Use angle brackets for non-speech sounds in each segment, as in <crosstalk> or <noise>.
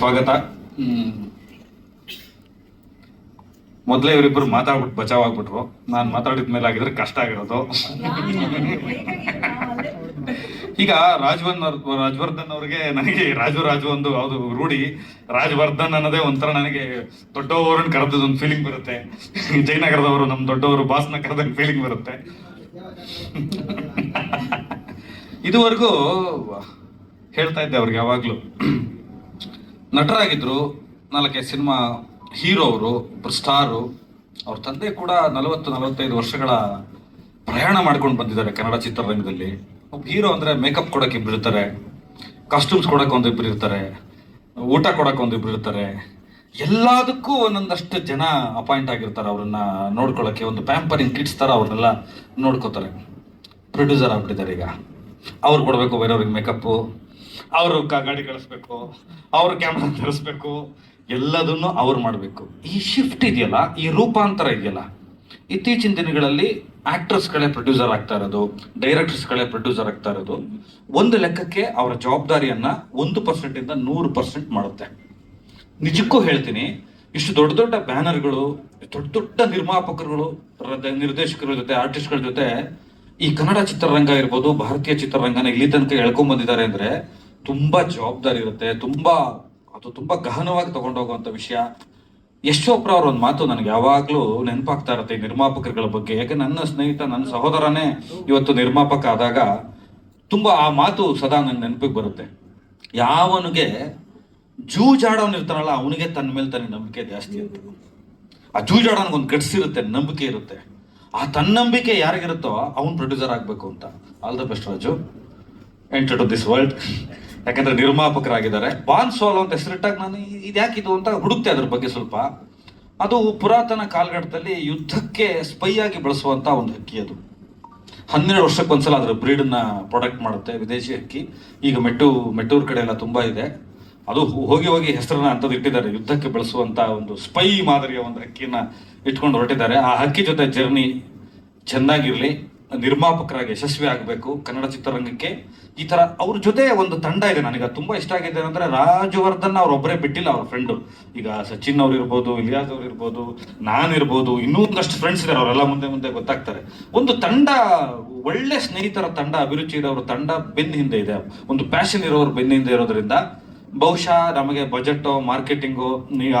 ಸ್ವಾಗತ. ಮೊದಲೇ ಇವರಿಬ್ಬರು ಮಾತಾಡ್ಬಿಟ್ಟು ಬಚಾವ್ ಆಗ್ಬಿಟ್ರು ನಾನು ಮಾತಾಡಿದ ಮೇಲೆ ಆಗಿದ್ರೆ ಕಷ್ಟ ಆಗಿರೋದು. ಈಗ ರಾಜವನ್ ರಾಜವರ್ಧನ್ ಅವ್ರಿಗೆ ನನಗೆ ರಾಜು ರಾಜು ಒಂದು ಯಾವುದು ರೂಢಿ. ರಾಜವರ್ಧನ್ ಅನ್ನೋದೇ ಒಂಥರ ನನಗೆ ದೊಡ್ಡವರನ್ನ ಕರೆದ ಒಂದು ಫೀಲಿಂಗ್ ಬರುತ್ತೆ. ಜಯನಗರದವರು ನಮ್ಮ ದೊಡ್ಡವರು, ಬಾಸ್ನ ಕರೆದ ಫೀಲಿಂಗ್ ಬರುತ್ತೆ. ಇದುವರೆಗೂ ಹೇಳ್ತಾ ಇದ್ದೆ ಅವ್ರಿಗೆ ಯಾವಾಗಲೂ. ನಟರಾಗಿದ್ರು ನಾಲ್ಕೈದು ಸಿನಿಮಾ ಹೀರೋ ಅವರು ಸ್ಟಾರು. ಅವ್ರ ತಂದೆ ಕೂಡ ನಲವತ್ತು, ನಲವತ್ತೈದು ವರ್ಷಗಳ ಪ್ರಯಾಣ ಮಾಡ್ಕೊಂಡು ಬಂದಿದ್ದಾರೆ ಕನ್ನಡ ಚಿತ್ರರಂಗದಲ್ಲಿ. ಒಬ್ಬ ಹೀರೋ ಅಂದರೆ ಮೇಕಪ್ ಕೊಡೋಕೆ ಇಬ್ಬರು ಇರ್ತಾರೆ, ಕಾಸ್ಟ್ಯೂಮ್ಸ್ ಒಂದು ಇಬ್ಬರು ಇರ್ತಾರೆ, ಊಟ ಕೊಡೋಕೆ ಒಂದು ಇಬ್ಬರು ಇರ್ತಾರೆ. ಎಲ್ಲದಕ್ಕೂ ಒಂದೊಂದಷ್ಟು ಜನ ಅಪಾಯಿಂಟ್ ಆಗಿರ್ತಾರೆ ಅವ್ರನ್ನ ನೋಡ್ಕೊಳ್ಳೋಕ್ಕೆ, ಒಂದು ಪ್ಯಾಂಪರಿಂಗ್ ಕಿಟ್ಸ್ ಥರ ಅವ್ರನ್ನೆಲ್ಲ ನೋಡ್ಕೋತಾರೆ. ಪ್ರೊಡ್ಯೂಸರ್ ಆಗ್ಬಿಟ್ಟಿದ್ದಾರೆ ಈಗ. ಅವ್ರು ಕೊಡಬೇಕು ಬೇರೆಯವ್ರಿಗೆ ಮೇಕಪ್ಪು. ಅವರು ಗಾಡಿ ಕಳಿಸ್ಬೇಕು, ಅವ್ರ ಕ್ಯಾಮ್ರಾ ತರಿಸ್ಬೇಕು, ಎಲ್ಲದನ್ನು ಅವ್ರು ಮಾಡಬೇಕು. ಈ ಶಿಫ್ಟ್ ಇದೆಯಲ್ಲ, ಈ ರೂಪಾಂತರ ಇದೆಯಲ್ಲ, ಇತ್ತೀಚಿನ ದಿನಗಳಲ್ಲಿ ಆಕ್ಟರ್ಸ್ಗಳೇ ಪ್ರೊಡ್ಯೂಸರ್ ಆಗ್ತಾ ಇರೋದು ಡೈರೆಕ್ಟರ್ಸ್ಗಳೇ ಪ್ರೊಡ್ಯೂಸರ್ ಆಗ್ತಾ ಇರೋದು, ಒಂದು ಲೆಕ್ಕಕ್ಕೆ ಅವರ ಜವಾಬ್ದಾರಿಯನ್ನ ಒಂದು ಪರ್ಸೆಂಟಿಂದ ನೂರು ಪರ್ಸೆಂಟ್ ಮಾಡುತ್ತೆ. ನಿಜಕ್ಕೂ ಹೇಳ್ತೀನಿ, ಇಷ್ಟು ದೊಡ್ಡ ದೊಡ್ಡ ಬ್ಯಾನರ್ಗಳು, ದೊಡ್ಡ ದೊಡ್ಡ ನಿರ್ಮಾಪಕರುಗಳು ನಿರ್ದೇಶಕರ ಜೊತೆ ಆರ್ಟಿಸ್ಟ್ಗಳ ಜೊತೆ ಈ ಕನ್ನಡ ಚಿತ್ರರಂಗ ಇರ್ಬೋದು, ಭಾರತೀಯ ಚಿತ್ರರಂಗನ ಇಲ್ಲಿ ತನಕ ಎಳ್ಕೊಂಡ್ ಬಂದಿದ್ದಾರೆ ಅಂದ್ರೆ ತುಂಬಾ ಜವಾಬ್ದಾರಿ ಇರುತ್ತೆ ತುಂಬಾ ಅದು ತುಂಬಾ ಗಹನವಾಗಿ ತಗೊಂಡೋಗುವಂತ ವಿಷಯ. ಯಶೋಪ್ರ ಅವ್ರ ಒಂದು ಮಾತು ನನಗೆ ಯಾವಾಗ್ಲೂ ನೆನಪಾಗ್ತಾ ಇರುತ್ತೆ ಈ ನಿರ್ಮಾಪಕರುಗಳ ಬಗ್ಗೆ. ಯಾಕೆ ನನ್ನ ಸ್ನೇಹಿತ, ನನ್ನ ಸಹೋದರನೇ ಇವತ್ತು ನಿರ್ಮಾಪಕ ಆದಾಗ ತುಂಬಾ ಆ ಮಾತು ಸದಾ ನನ್ನ ನೆನಪಿಗೆ ಬರುತ್ತೆ. ಯಾವನಿಗೆ ಜೂಜಾಡೋನ್ ಇರ್ತಾನಲ್ಲ, ಅವನಿಗೆ ತನ್ನ ಮೇಲೆ ತನ್ನ ನಂಬಿಕೆ ಜಾಸ್ತಿ ಇರುತ್ತೆ. ಆ ಜೂಜಾಡೋನ್ಗೆ ಒಂದು ಗಟ್ಸ್ ಇರುತ್ತೆ ನಂಬಿಕೆ ಇರುತ್ತೆ. ಆ ತನ್ನಂಬಿಕೆ ಯಾರಿಗಿರುತ್ತೋ ಅವನು ಪ್ರೊಡ್ಯೂಸರ್ ಆಗಬೇಕು ಅಂತ. All the best Raju. Enter to this world ಯಾಕಂದ್ರೆ ನಿರ್ಮಾಪಕರಾಗಿದ್ದಾರೆ. ಬಾನ್ ಸೋಲೋ ಅಂತ ಹೆಸರಿಟ್ಟಾಗ ನಾನು ಇದ್ಯಾಕಿದು ಅಂತ ಹುಡುಕ್ತೆ ಅದ್ರ ಬಗ್ಗೆ ಸ್ವಲ್ಪ. ಅದು ಪುರಾತನ ಕಾಲಘಟ್ಟದಲ್ಲಿ ಯುದ್ಧಕ್ಕೆ ಸ್ಪೈ ಆಗಿ ಬಳಸುವಂತ ಒಂದು ಹಕ್ಕಿ ಅದು. ಹನ್ನೆರಡು ವರ್ಷಕ್ಕೆ ಒಂದ್ಸಲ ಅದರ ಬ್ರೀಡನ್ನ ಪ್ರೊಡಕ್ಟ್ ಮಾಡುತ್ತೆ ವಿದೇಶಿ ಹಕ್ಕಿ. ಈಗ ಮೆಟ್ಟು, ಮೆಟ್ಟೂರ್ ಕಡೆ ಎಲ್ಲ ತುಂಬಾ ಇದೆ. ಅದು ಹೋಗಿ ಹೋಗಿ ಹೆಸರನ್ನ ಅಂತದ್ದು ಇಟ್ಟಿದ್ದಾರೆ. ಯುದ್ಧಕ್ಕೆ ಬಳಸುವಂತ ಒಂದು ಸ್ಪೈ ಮಾದರಿಯ ಒಂದು ಹಕ್ಕಿನ ಇಟ್ಕೊಂಡು ಹೊರಟಿದ್ದಾರೆ. ಆ ಹಕ್ಕಿ ಜೊತೆ ಜರ್ನಿ ಚೆನ್ನಾಗಿರ್ಲಿ, ನಿರ್ಮಾಪಕರಾಗಿ ಯಶಸ್ವಿ ಆಗಬೇಕು. ಕನ್ನಡ ಚಿತ್ರರಂಗಕ್ಕೆ ಈ ತರ ಅವ್ರ ಜೊತೆ ಒಂದು ತಂಡ ಇದೆ ನನಗೆ. ತುಂಬಾ ಇಷ್ಟ ಆಗಿದೆ ಅಂದ್ರೆ ರಾಜವರ್ಧನ್ ಅವ್ರೊಬ್ಬರೇ ಬಿಟ್ಟಿಲ್ಲ ಅವ್ರ ಫ್ರೆಂಡ್ ಈಗ ಸಚಿನ್ ಅವ್ರು ಇರ್ಬೋದು, ಇಲಿಯಾಸ್ ಅವ್ರು ಇರ್ಬೋದು, ನಾನ್ ಇರ್ಬೋದು ಇನ್ನೂ ಒಂದಷ್ಟು ಫ್ರೆಂಡ್ಸ್ ಇದ್ದಾರೆ ಅವರೆಲ್ಲ ಮುಂದೆ ಮುಂದೆ ಗೊತ್ತಾಗ್ತಾರೆ. ಒಂದು ತಂಡ, ಒಳ್ಳೆ ಸ್ನೇಹಿತರ ತಂಡ, ಅಭಿರುಚಿ ಇರೋರ ತಂಡ ಬೆನ್ನ ಹಿಂದೆ ಇದೆ. ಒಂದು ಪ್ಯಾಷನ್ ಇರೋರು ಬೆನ್ನ ಹಿಂದೆ ಇರೋದ್ರಿಂದ ಬಹುಶಃ ನಮಗೆ ಬಜೆಟ್ ಮಾರ್ಕೆಟಿಂಗು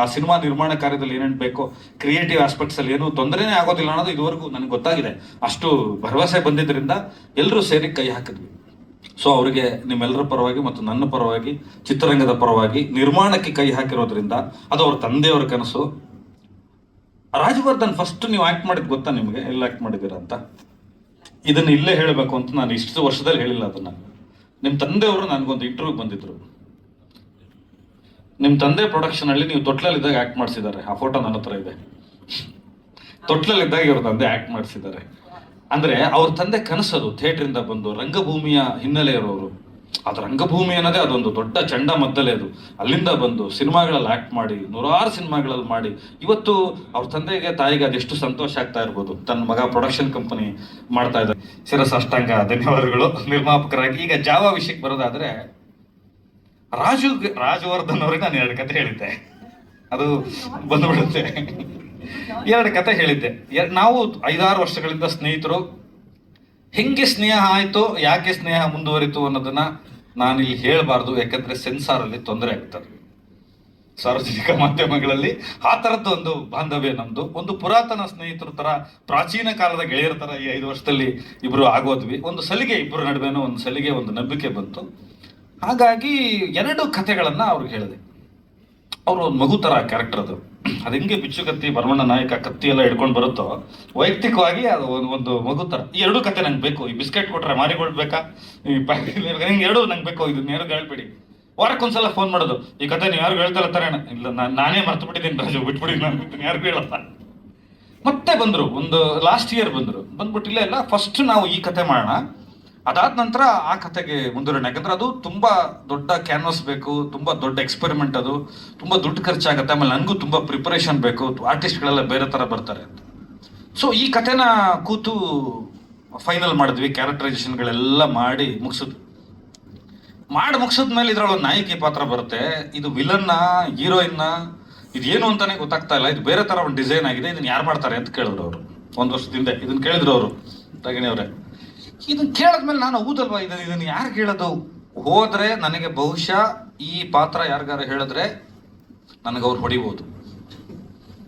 ಆ ಸಿನಿಮಾ ನಿರ್ಮಾಣ ಕಾರ್ಯದಲ್ಲಿ ಏನೇನು ಬೇಕೋ ಕ್ರಿಯೇಟಿವ್ ಆಸ್ಪೆಕ್ಟ್ಸ್ ಅಲ್ಲಿ ಏನು ತೊಂದರೆನೇ ಆಗೋದಿಲ್ಲ ಅನ್ನೋದು ಇದುವರೆಗೂ ನನಗೆ ಗೊತ್ತಾಗಿದೆ. ಅಷ್ಟು ಭರವಸೆ ಬಂದಿದ್ದರಿಂದ ಎಲ್ಲರೂ ಸೇರಿ ಕೈ ಹಾಕಿದ್ವಿ. ಸೊ ಅವರಿಗೆ ನಿಮ್ಮೆಲ್ಲರ ಪರವಾಗಿ ಮತ್ತು ನನ್ನ ಪರವಾಗಿ, ಚಿತ್ರರಂಗದ ಪರವಾಗಿ, ನಿರ್ಮಾಣಕ್ಕೆ ಕೈ ಹಾಕಿರೋದ್ರಿಂದ ಅದು ಅವ್ರ ತಂದೆಯವರ ಕನಸು. ರಾಜವರ್ಧನ್ ಫಸ್ಟ್ ನೀವು ಆಕ್ಟ್ ಮಾಡಿದ್ ಗೊತ್ತಾ ನಿಮಗೆ? ಎಲ್ಲ ಆಕ್ಟ್ ಮಾಡಿದ್ದೀರಾ ಅಂತ? ಇದನ್ನ ಇಲ್ಲೇ ಹೇಳಬೇಕು ಅಂತ ನಾನು ಇಷ್ಟು ವರ್ಷದಲ್ಲಿ ಹೇಳಿಲ್ಲ ಅದನ್ನ. ನಿಮ್ಮ ತಂದೆಯವರು ನನಗೊಂದು ಇಂಟರ್ವ್ಯೂ ಬಂದಿದ್ರು. ನಿಮ್ಮ ತಂದೆ ಪ್ರೊಡಕ್ಷನ್ ಅಲ್ಲಿ ನೀವು ತೊಟ್ಲಲ್ಲಿದ್ದಾಗ ಆಕ್ಟ್ ಮಾಡಿಸಿದ್ದಾರೆ. ಆ ಫೋಟೋ ನನ್ನ ಹತ್ರ ಇದೆ. ತೊಟ್ಲಲ್ಲಿದ್ದಾಗ ಇವ್ರ ತಂದೆ ಆಕ್ಟ್ ಮಾಡಿಸಿದ್ದಾರೆ. ಅಂದ್ರೆ ಅವ್ರ ತಂದೆ ಕನಸದು ಥಿಯೇಟರ್ ಇಂದ ಬಂದು ರಂಗಭೂಮಿಯ ಹಿನ್ನೆಲೆ ಇರೋರು ಅದು ರಂಗಭೂಮಿ ಅನ್ನೋದೇ ಅದೊಂದು ದೊಡ್ಡ ಚಂಡ ಮದ್ದಲೆ ಅದು. ಅಲ್ಲಿಂದ ಬಂದು ಸಿನಿಮಾಗಳಲ್ಲಿ ಆಕ್ಟ್ ಮಾಡಿ, ನೂರಾರು ಸಿನಿಮಾಗಳಲ್ಲಿ ಮಾಡಿ, ಇವತ್ತು ಅವ್ರ ತಂದೆಗೆ, ತಾಯಿಗೆ ಅದೆಷ್ಟು ಸಂತೋಷ ಆಗ್ತಾ ಇರ್ಬೋದು. ತನ್ನ ಮಗ ಪ್ರೊಡಕ್ಷನ್ ಕಂಪನಿ ಮಾಡ್ತಾ ಇದ್ದಾರೆ. ಶಿರಸ್ ಅಷ್ಟಾಂಗ, ಧನ್ಯವಾದಗಳು. ನಿರ್ಮಾಪಕರಾಗಿ. ಈಗ ಜಾವ ವಿಷಯಕ್ಕೆ ಬರೋದಾದ್ರೆ, ರಾಜು ರಾಜವರ್ಧನ್ ಅವ್ರಿಗೆ ನಾನು ಎರಡು ಕತೆ ಹೇಳಿದ್ದೆ. ಅದು ಬಂದ್ಬಿಡುತ್ತೆ. ಎರಡು ಕತೆ ಹೇಳಿದ್ದೆ. ನಾವು ಐದಾರು ವರ್ಷಗಳಿಂದ ಸ್ನೇಹಿತರು. ಹೆಂಗೆ ಸ್ನೇಹ ಆಯ್ತು, ಯಾಕೆ ಸ್ನೇಹ ಮುಂದುವರಿತು ಅನ್ನೋದನ್ನ ನಾನು ಇಲ್ಲಿ ಹೇಳಬಾರ್ದು, ಯಾಕಂದ್ರೆ ಸೆನ್ಸಾರ್ ಅಲ್ಲಿ ತೊಂದರೆ ಆಗ್ತದೆ. ಸಾರ್ವಜನಿಕ <laughs> ಮಾಧ್ಯಮಗಳಲ್ಲಿ ಆ ತರದ್ದು ಒಂದು ಬಾಂಧವ್ಯ ನಮ್ಮದು ಒಂದು ಪುರಾತನ ಸ್ನೇಹಿತರ ತರ, ಪ್ರಾಚೀನ ಕಾಲದ ಗೆಳೆಯರ ತರ ಈ ಐದು ವರ್ಷದಲ್ಲಿ ಇಬ್ರು ಆಗೋದ್ವಿ. ಒಂದು ಸಲಿಗೆ ಇಬ್ಬರ ನಡುವೆನೋ ಒಂದು ಸಲಿಗೆ ಒಂದು ನಂಬಿಕೆ ಬಂತು. ಹಾಗಾಗಿ ಎರಡು ಕಥೆಗಳನ್ನು ಅವ್ರಿಗೆ ಹೇಳಿದೆ. ಅವರು ಒಂದು ಮಗು ತರ ಕ್ಯಾರೆಕ್ಟರ್ ಅದು. ಅದು ಹೆಂಗೆ ಬಿಚ್ಚು ಕತ್ತಿ ಭರಮಣ್ಣ ನಾಯಕ ಕತ್ತಿ ಎಲ್ಲ ಹಿಡ್ಕೊಂಡು ಬರುತ್ತೋ, ವೈಯಕ್ತಿಕವಾಗಿ ಅದು ಒಂದು ಒಂದು ಮಗು ತರ. ಈ ಎರಡು ಕತೆ ನಂಗೆ ಬೇಕು. ಈ ಬಿಸ್ಕೆಟ್ ಕೊಟ್ರೆ ಮಾರಿಕೊಳ್ಬೇಕಾ ಈ ಪ್ಯಾಕೆಟ್ ಹಿಂಗೆ ಎರಡು ನಂಗೆ ಬೇಕು. ಇದು ಯಾರು ಹೇಳ್ಬೇಡಿ. ವಾರಕ್ಕೊಂದ್ಸಲ ಫೋನ್ ಮಾಡೋದು. ಈ ಕತೆ ನೀವು ಯಾರು ಹೇಳ್ತಾ ಇರ್ತಾರೆ ಇಲ್ಲ ನಾನು ಮರ್ತು ಬಿಟ್ಟಿದ್ದೀನಿ ರಾಜು. ಬಿಟ್ಬಿಡಿ, ನಾನು ಯಾರಿಗೂ ಹೇಳಪ್ಪ ಮತ್ತೆ ಬಂದರು. ಒಂದು ಲಾಸ್ಟ್ ಇಯರ್ ಬಂದರು. ಬಂದ್ಬಿಟ್ಟಿಲ್ಲ ಎಲ್ಲ ಫಸ್ಟ್ ನಾವು ಈ ಕತೆ ಮಾಡೋಣ. ಅದಾದ ನಂತರ ಆ ಕಥೆಗೆ ಮುಂದುವರಣೆ ಯಾಕಂದ್ರೆ ಅದು ತುಂಬಾ ದೊಡ್ಡ ಕ್ಯಾನ್ವಸ್ ಬೇಕು, ತುಂಬಾ ದೊಡ್ಡ ಎಕ್ಸ್ಪೆರಿಮೆಂಟ್ ಅದು, ತುಂಬಾ ದುಡ್ಡು ಖರ್ಚಾಗುತ್ತೆ. ಆಮೇಲೆ ನನಗೂ ತುಂಬಾ ಪ್ರಿಪರೇಷನ್ ಬೇಕು. ಆರ್ಟಿಸ್ಟ್ಗಳೆಲ್ಲ ಬೇರೆ ತರ ಬರ್ತಾರೆ ಅಂತ. ಸೊ ಈ ಕಥೆನ ಕೂತು ಫೈನಲ್ ಮಾಡಿದ್ವಿ. ಕ್ಯಾರೆಕ್ಟರೈಸೇಷನ್ಗಳೆಲ್ಲ ಮಾಡಿ ಮುಗಿಸಿದ್ವಿ ಮಾಡಿ ಮುಗಿಸಿದ ಮೇಲೆ ಇದ್ರೊಳಗೆ ನಾಯಕಿ ಪಾತ್ರ ಬರುತ್ತೆ. ಇದು ವಿಲನ್ನ ಹೀರೋಯಿನ್ನ ಇದೇನು ಅಂತಾನೆ ಗೊತ್ತಾಗ್ತಾ ಇಲ್ಲ. ಇದು ಬೇರೆ ತರ ಒಂದು ಡಿಸೈನ್ ಆಗಿದೆ. ಇದನ್ನ ಯಾರು ಮಾಡ್ತಾರೆ ಅಂತ ಕೇಳಿದ್ರು ಅವರು. ಒಂದು ವರ್ಷದಿಂದ ಇದನ್ನ ಕೇಳಿದ್ರು ಅವರು. ತಗಿಣಿ ಅವರೇ ಇದನ್ನ ಕೇಳಿದ್ಮೇಲೆ ನಾನು ಹೌದಲ್ವಾ ಇದನ್ನ ಇದನ್ನ ಯಾರು ಕೇಳೋದು? ಹೋದ್ರೆ ನನಗೆ ಬಹುಶಃ ಈ ಪಾತ್ರ ಯಾರಿಗಾರ ಹೇಳಿದ್ರೆ ನನಗೆ ಅವ್ರು ಹೊಡಿಬೋದು.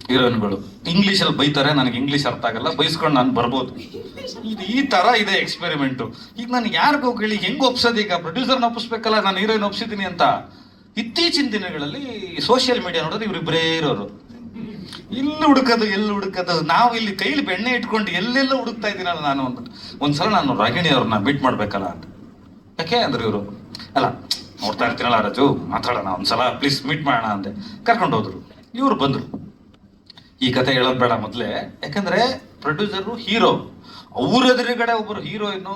ಹೀರೋಯಿನ್ಗಳು. ಇಂಗ್ಲೀಷಲ್ಲಿ ಬೈತಾರೆ, ನನಗೆ ಇಂಗ್ಲೀಷ್ ಅರ್ಥ ಆಗಲ್ಲ, ಬೈಸ್ಕೊಂಡು ನಾನು ಬರ್ಬೋದು. ಇದು ಈ ತರ ಇದೆ ಎಕ್ಸ್ಪೆರಿಮೆಂಟು ಈಗ ನಾನು ಯಾರಿಗೋ ಕೇಳಿ, ಹೆಂಗ್ ಒಪ್ಸೋದು ಈಗ? ಪ್ರೊಡ್ಯೂಸರ್ನ ಒಪ್ಪಿಸ್ಬೇಕಲ್ಲ, ನಾನು ಹೀರೋಯಿನ್ ಒಪ್ಸಿದ್ದೀನಿ ಅಂತ. ಇತ್ತೀಚಿನ ದಿನಗಳಲ್ಲಿ ಸೋಷಿಯಲ್ ಮೀಡಿಯಾ ನೋಡಿದ್ರೆ ಇವರಿಬ್ಬರೇ ಇರೋರು. ಇಲ್ಲಿ ಹುಡುಕದು ಎಲ್ಲಿ ಹುಡುಕದು. ನಾವು ಇಲ್ಲಿ ಕೈಲಿ ಬೆಣ್ಣೆ ಇಟ್ಕೊಂಡು ಎಲ್ಲೆಲ್ಲ ಹುಡುಕ್ತಾ ಇದ್ದೀನಲ್ಲ ನಾನು ಅಂದ್ಬಿಟ್ಟು, ಒಂದ್ಸಲ ನಾನು ರಾಗಿಣಿ ಅವ್ರನ್ನ ಮೀಟ್ ಮಾಡ್ಬೇಕಲ್ಲ ಅಂತ. ಯಾಕೆ ಅಂದ್ರೆ ಇವರು, ಅಲ್ಲ, ನೋಡ್ತಾ ಇರ್ತೀನಲ್ಲ ರಾಜು, ಮಾತಾಡೋಣ, ಒಂದ್ಸಲ ಪ್ಲೀಸ್ ಮೀಟ್ ಮಾಡೋಣ ಅಂದೆ. ಕರ್ಕೊಂಡು ಹೋದ್ರು. ಇವ್ರು ಬಂದ್ರು. ಈ ಕತೆ ಹೇಳೋದು ಬೇಡ ಮೊದಲೇ. ಯಾಕಂದ್ರೆ ಪ್ರೊಡ್ಯೂಸರು ಹೀರೋ ಅವ್ರ ಎದುರುಗಡೆ ಒಬ್ಬರು ಹೀರೋಯಿನ್ನು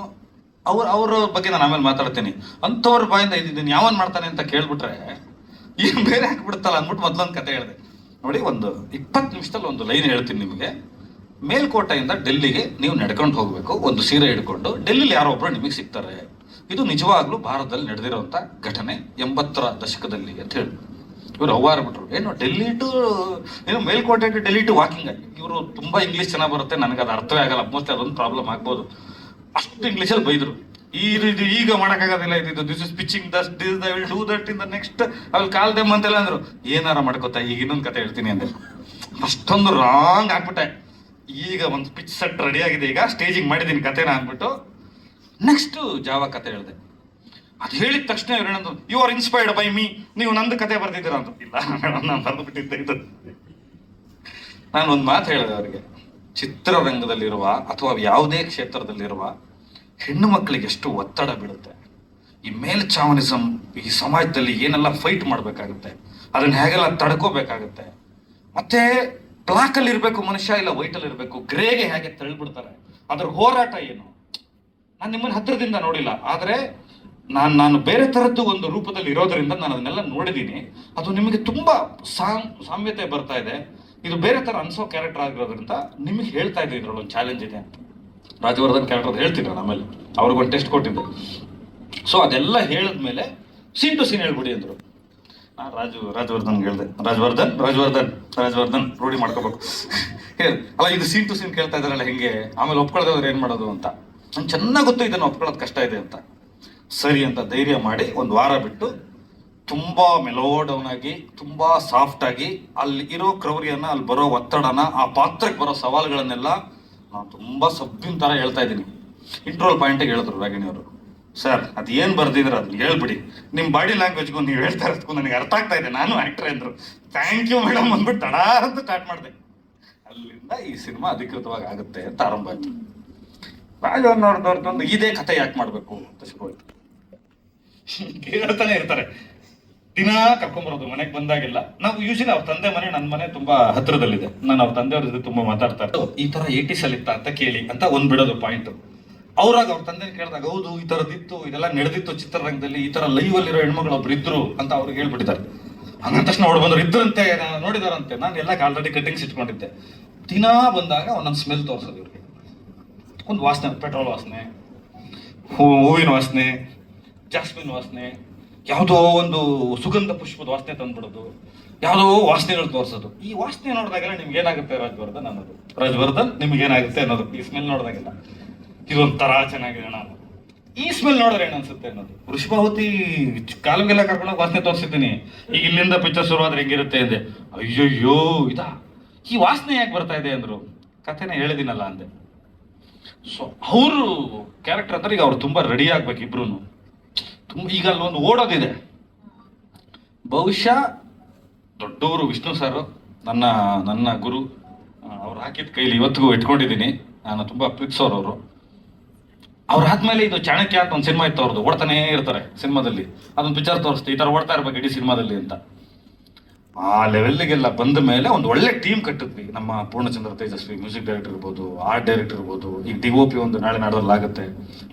ಅವ್ರ ಅವ್ರ ಬಗ್ಗೆ ನಾನು ಆಮೇಲೆ ಮಾತಾಡ್ತೀನಿ. ಅಂಥವ್ರ ಬಾಯಿಂದ ಇದನ್ನ ಯಾವನ್ ಮಾಡ್ತಾನೆ ಅಂತ ಕೇಳ್ಬಿಟ್ರೆ, ಏನು ಬೇರೆ ಹಾಕ್ಬಿಡ್ತಲ್ಲ ಅಂದ್ಬಿಟ್ಟು ಮೊದ್ಲೊಂದು ಕತೆ ಹೇಳಿದೆ. ನೋಡಿ ಒಂದು ಇಪ್ಪತ್ತು ನಿಮಿಷದಲ್ಲಿ ಒಂದು ಲೈನ್ ಹೇಳ್ತೀನಿ ನಿಮಗೆ. ಮೇಲ್ಕೋಟೆಯಿಂದ ಡೆಲ್ಲಿಗೆ ನೀವು ನಡ್ಕೊಂಡು ಹೋಗಬೇಕು. ಒಂದು ಸೀರೆ ಹಿಡ್ಕೊಂಡು. ಡೆಲ್ಲಿಲಿ ಯಾರೋ ಒಬ್ರು ನಿಮಗೆ ಸಿಗ್ತಾರೆ. ಇದು ನಿಜವಾಗ್ಲೂ ಭಾರತದಲ್ಲಿ ನಡೆದಿರುವಂಥ ಘಟನೆ ಎಂಬತ್ತರ ದಶಕದಲ್ಲಿ ಅಂತ ಹೇಳಿ. ಇವರು ಅವ್ವಾರ ಬಿಟ್ರು. ಏನು, ಡೆಲ್ಲಿ ಟು, ಏನು, Melkote to Delhi to walking. ಇವರು ತುಂಬ ಇಂಗ್ಲೀಷ್ ಚೆನ್ನಾಗಿ ಬರುತ್ತೆ. ನನಗೆ ಅದು ಅರ್ಥವೇ ಆಗಲ್ಲ. ಮೋಸ್ಟ್ಲಿ ಅದೊಂದು ಪ್ರಾಬ್ಲಮ್ ಆಗ್ಬೋದು. ಅಷ್ಟು ಇಂಗ್ಲೀಷಲ್ಲಿ ಬೈದ್ರು. ಈ ಈಗ ಮಾಡೋಕ್ಕಾಗೋದಿಲ್ಲ ಇದು this is pitching thus this I will do that in the next ಅಲ್ಲಿ ಕಾಲ್ ದೆಮ್ ಅಂತೆಲ್ಲ ಅಂದ್ರು. ಏನಾರ ಮಾಡ್ಕೋತಾ, ಈಗ ಇನ್ನೊಂದು ಕತೆ ಹೇಳ್ತೀನಿ ಅಂದೆ. ಅಷ್ಟೊಂದು ರಾಂಗ್ ಆಗ್ಬಿಟ್ಟೆ. ಈಗ ಒಂದು ಪಿಚ್ ಸೆಟ್ ರೆಡಿ ಆಗಿದೆ. ಈಗ ಸ್ಟೇಜಿಂಗ್ ಮಾಡಿದ್ದೀನಿ ಕತೆನ ಅಂದ್ಬಿಟ್ಟು ನೆಕ್ಸ್ಟ್ ಜಾವ ಕತೆ ಹೇಳಿದೆ. ಅದು ಹೇಳಿದ ತಕ್ಷಣ ಇವ್ರು ಏನಂದ್ರು you are inspired by me ನೀವು ನಂದು ಕತೆ ಬರ್ದಿದ್ದೀರಾ? ಅಂತ ಇಲ್ಲ ನಾನು ಬರೆದು ಬಿಟ್ಟಿದ್ದೆ ಇದು ನಾನು ಒಂದು ಮಾತು ಹೇಳಿದೆ ಅವರಿಗೆ. ಚಿತ್ರರಂಗದಲ್ಲಿರುವ ಅಥವಾ ಯಾವುದೇ ಕ್ಷೇತ್ರದಲ್ಲಿರುವ ಹೆಣ್ಣು ಮಕ್ಕಳಿಗೆ ಎಷ್ಟು ಒತ್ತಡ ಬೀಳುತ್ತೆ. ಈ ಮೇಲ್ ಮೇಲ್ಚಾವನಿಸಮ್ ಈ ಸಮಾಜದಲ್ಲಿ ಏನೆಲ್ಲ ಫೈಟ್ ಮಾಡಬೇಕಾಗುತ್ತೆ, ಅದನ್ನ ಹೇಗೆಲ್ಲ ತಡ್ಕೋಬೇಕಾಗುತ್ತೆ. ಮತ್ತೆ ಬ್ಲಾಕ್ ಅಲ್ಲಿ ಇರಬೇಕು ಮನುಷ್ಯ ಇಲ್ಲ ವೈಟ್ ಅಲ್ಲಿ ಇರಬೇಕು, ಗ್ರೇಗೆ ಹೇಗೆ ತಳ್ಳಿಬಿಡ್ತಾರೆ ಅದ್ರ ಹೋರಾಟ ಏನು? ನಾನು ನಿಮ್ಮನ್ನ ಹತ್ತಿರದಿಂದ ನೋಡಿಲ್ಲ, ಆದ್ರೆ ನಾನು ನಾನು ಬೇರೆ ತರದ್ದು ಒಂದು ರೂಪದಲ್ಲಿ ಇರೋದ್ರಿಂದ ನಾನು ಅದನ್ನೆಲ್ಲ ನೋಡಿದ್ದೀನಿ ಅದು ನಿಮಗೆ ತುಂಬಾ ಸಾಮ್, ಸಾಮ್ಯತೆ ಬರ್ತಾ ಇದೆ. ಇದು ಬೇರೆ ತರ ಅನ್ಸೋ ಕ್ಯಾರೆಕ್ಟರ್ ಆಗಿರೋದ್ರಿಂದ ನಿಮಗೆ ಹೇಳ್ತಾ ಇದೆ ಇದ್ರಲ್ಲಿ ಒಂದು ಚಾಲೆಂಜ್ ಇದೆ ಅಂತ. ರಾಜವರ್ಧನ್ ಕ್ಯಾರೆಕ್ಟರ್ ಹೇಳ್ತೀನಿ ನಾನು ಆಮೇಲೆ. ಅವ್ರಿಗೊಂದು ಟೆಸ್ಟ್ ಕೊಟ್ಟಿದ್ದೆ. ಸೊ ಅದೆಲ್ಲ ಹೇಳಿದ್ಮೇಲೆ ಸೀನ್ ಟು ಸೀನ್ ಹೇಳ್ಬಿಡಿ ಅಂದರು. ನಾನು ರಾಜು ರಾಜವರ್ಧನ್ ಹೇಳಿದೆ. ರಾಜವರ್ಧನ್ ರಾಜವರ್ಧನ್ ರಾಜವರ್ಧನ್ ರೂಢಿ ಮಾಡ್ಕೋಬೇಕು. ಹೇಳಿ. ಅಲ್ಲ, ಇದು ಸೀನ್ ಟು ಸೀನ್ ಕೇಳ್ತಾ ಇದ್ದಾರಲ್ಲ ಹೆಂಗೆ? ಆಮೇಲೆ ಒಪ್ಕೊಳ್ಳೋದ್ರೆ ಏನು ಮಾಡೋದು ಅಂತ. ನಂಗೆ ಚೆನ್ನಾಗಿ ಗೊತ್ತು ಇದನ್ನು ಒಪ್ಕೊಳ್ಳೋದು ಕಷ್ಟ ಇದೆ ಅಂತ. ಸರಿ ಅಂತ ಧೈರ್ಯ ಮಾಡಿ ಒಂದು ವಾರ ಬಿಟ್ಟು ತುಂಬ ಮೆಲೋ ಡೌನ್ ಆಗಿ, ತುಂಬ ಸಾಫ್ಟ್ ಆಗಿ, ಅಲ್ಲಿ ಇರೋ ಕ್ರೌರ್ಯನ, ಅಲ್ಲಿ ಬರೋ ಒತ್ತಡನ, ಆ ಪಾತ್ರಕ್ಕೆ ಬರೋ ಸವಾಲುಗಳನ್ನೆಲ್ಲ ನಾನು ತುಂಬ ಸಬ್ಬಿನ ಥರ ಹೇಳ್ತಾ ಇದ್ದೀನಿ. ಇಂಟ್ರೋಲ್ ಪಾಯಿಂಟಿಗೆ ಹೇಳಿದ್ರು ಅವರು ಸರ್ ಅದು ಏನು ಬರ್ದಿದ್ರೆ ಅದನ್ನ ಹೇಳ್ಬಿಡಿ. ನಿಮ್ಮ ಬಾಡಿ ಲ್ಯಾಂಗ್ವೇಜ್ಗೂ ನೀವು ಹೇಳ್ತಾ ಇರೋದಕ್ಕೂ ನನಗೆ ಅರ್ಥ ಆಗ್ತಾ ಇದೆ. ನಾನು ಆ್ಯಕ್ಟ್ರೆ ಅಂದರು. ಥ್ಯಾಂಕ್ ಯು ಮೇಡಮ್ ಅಂದ್ಬಿಟ್ಟು ತಡ ಅಂತ ಸ್ಟಾರ್ಟ್ ಮಾಡಿದೆ. ಅಲ್ಲಿಂದ ಈ ಸಿನಿಮಾ ಅಧಿಕೃತವಾಗಿ ಆಗುತ್ತೆ ಅಂತ ಆರಂಭ ಆಯ್ತು. ಒಂದು ಇದೇ ಕಥೆ ಯಾಕೆ ಮಾಡಬೇಕು ಅಂತ ಶುರುವಾಯಿತು ಹೇಳ್ತಾನೆ <laughs> ಇರ್ತಾರೆ. ದಿನ ಕರ್ಕೊಂಬರೋದು ಮನೆಗೆ ಬಂದಾಗೆಲ್ಲ. ನಾವು ಯೂಶಲಿ ಅವ್ರ ತಂದೆ ಮನೆ ನನ್ನ ಮನೆ ತುಂಬಾ ಹತ್ತಿರದಲ್ಲಿದೆ ನಾನು ಅವ್ರ ತಂದೆಯವ್ರ ಜೊತೆ ತುಂಬಾ ಮಾತಾಡ್ತಾ ಇರ್ತಾರೆ ಈ ತರ ಏಟೀಸ್ ಅಲ್ಲಿ ಅಂತ ಕೇಳಿ ಅಂತ ಒಂದ್ ಬಿಡೋದು ಪಾಯಿಂಟ್ ಅವ್ರಾಗ ಅವ್ರ ತಂದೆ ಕೇಳಿದಾಗ, ಹೌದು, ಈ ತರದಿತ್ತು ಇದೆಲ್ಲ ನಡೆದಿತ್ತು ಚಿತ್ರರಂಗದಲ್ಲಿ, ಈ ತರ ಲೈವ್ ಅಲ್ಲಿರೋ ಹೆಣ್ಮಗಳು ಒಬ್ರು ಇದ್ರು ಅಂತ ಅವ್ರಿಗೆ ಹೇಳ್ಬಿಟ್ಟಿದ್ದಾರೆ. ಹಂಗಂದ ತಕ್ಷಣ ಅವ್ರು ಬಂದ್ರು, ಇದ್ರಂತೆ ನೋಡಿದಾರಂತೆ, ನಾನು ಎಲ್ಲ ಆಲ್ರೆಡಿ ಕಟಿಂಗ್ಸ್ ಇಟ್ಕೊಂಡಿದ್ದೆ. ದಿನಾ ಬಂದಾಗ ಒಂದೊಂದು ಸ್ಮೆಲ್ ತೋರ್ಸೋದು ಇವ್ರಿಗೆ. ಒಂದು ವಾಸನೆ ಪೆಟ್ರೋಲ್ ವಾಸನೆ ಹೂವಿನ ವಾಸನೆ ಜಾಸ್ಮಿನ್ ವಾಸನೆ ಯಾವುದೋ ಒಂದು ಸುಗಂಧ ಪುಷ್ಪದ ವಾಸನೆ ತಂದ್ಬಿಡೋದು. ಯಾವುದೋ ವಾಸನೆಗಳು ತೋರಿಸೋದು. ಈ ವಾಸನೆ ನೋಡಿದಾಗೆಲ್ಲ ನಿಮ್ಗೆ ಏನಾಗುತ್ತೆ ರಾಜವರ್ಧನ್ ಅನ್ನೋದು? ರಾಜವರ್ಧನ್ ನಿಮ್ಗೆ ಏನಾಗುತ್ತೆ ಅನ್ನೋದು? ಈ ಸ್ಮೆಲ್ ನೋಡಿದಾಗೆಲ್ಲ. ಇದೊಂಥರ ಚೆನ್ನಾಗಿದೆ ನಾನು ಈ ಸ್ಮೆಲ್ ನೋಡಿದ್ರೆ ಏನನ್ಸುತ್ತೆ ಅನ್ನೋದು? ವೃಷಭಾವತಿ ಕಾಲಗೆಲ್ಲ ಕರ್ಕೊಂಡೋಗಿ ವಾಸನೆ ತೋರಿಸಿದ್ದೀನಿ. ಈಗ ಇಲ್ಲಿಂದ ಪಿಕ್ಚರ್ ಶುರುವಾದ್ರೆ ಹೆಂಗಿರುತ್ತೆ ಅಂದೆ. ಅಯ್ಯಯ್ಯೋ, ಇದಾ? ಈ ವಾಸನೆ ಯಾಕೆ ಬರ್ತಾ ಇದೆ ಅಂದ್ರು? ಕಥೆನ ಹೇಳಿದಿನಲ್ಲ ಅಂದೆ. ಸೊ ಅವರು ಕ್ಯಾರೆಕ್ಟರ್ ಅಂದ್ರೆ ಈಗ ಅವ್ರು ತುಂಬಾ ರೆಡಿ ಆಗ್ಬೇಕು ಇಬ್ರು ಈಗ ಅಲ್ಲೊಂದು ಓಡೋದಿದೆ. ಬಹುಶಃ ದೊಡ್ಡವರು ವಿಷ್ಣು ಸರ್, ನನ್ನ ನನ್ನ ಗುರು ಅವ್ರು ಹಾಕಿದ ಕೈಲಿ ಇವತ್ತಿಗೂ ಇಟ್ಕೊಂಡಿದ್ದೀನಿ. ನಾನು ತುಂಬ ಪ್ರೀತಿಸೋರು ಅವರು ಅವ್ರಾದ್ಮೇಲೆ ಇದು ಚಾಣಕ್ಯ ಅಂತ ಒಂದು ಸಿನಿಮಾ ಇತ್ತು ಅವ್ರದ್ದು ಓಡ್ತಾನೇ ಇರ್ತಾರೆ ಸಿನಿಮಾದಲ್ಲಿ. ಅದೊಂದು ಪಿಕ್ಚರ್ ತೋರಿಸ್ತು, ಈ ಥರ ಓಡ್ತಾ ಇರ್ಬೇಕು ಇಡೀ ಸಿನಿಮಾದಲ್ಲಿ ಅಂತ. ಆ ಲೆವೆಲ್ಗೆಲ್ಲ ಬಂದ ಮೇಲೆ ಒಂದು ಒಳ್ಳೆ ಟೀಮ್ ಕಟ್ಟಿದ್ವಿ. ನಮ್ಮ ಪೂರ್ಣಚಂದ್ರ ತೇಜಸ್ವಿ ಮ್ಯೂಸಿಕ್ ಡೈರೆಕ್ಟರ್ ಇರ್ಬೋದು ಆರ್ಟ್ ಡೈರೆಕ್ಟರ್ ಇರ್ಬೋದು ಈಗ ಡಿ ಒ ಪಿ ಒಂದು ನಾಳೆ ನಾಡೋದ್ರಲ್ಲಿ ಆಗುತ್ತೆ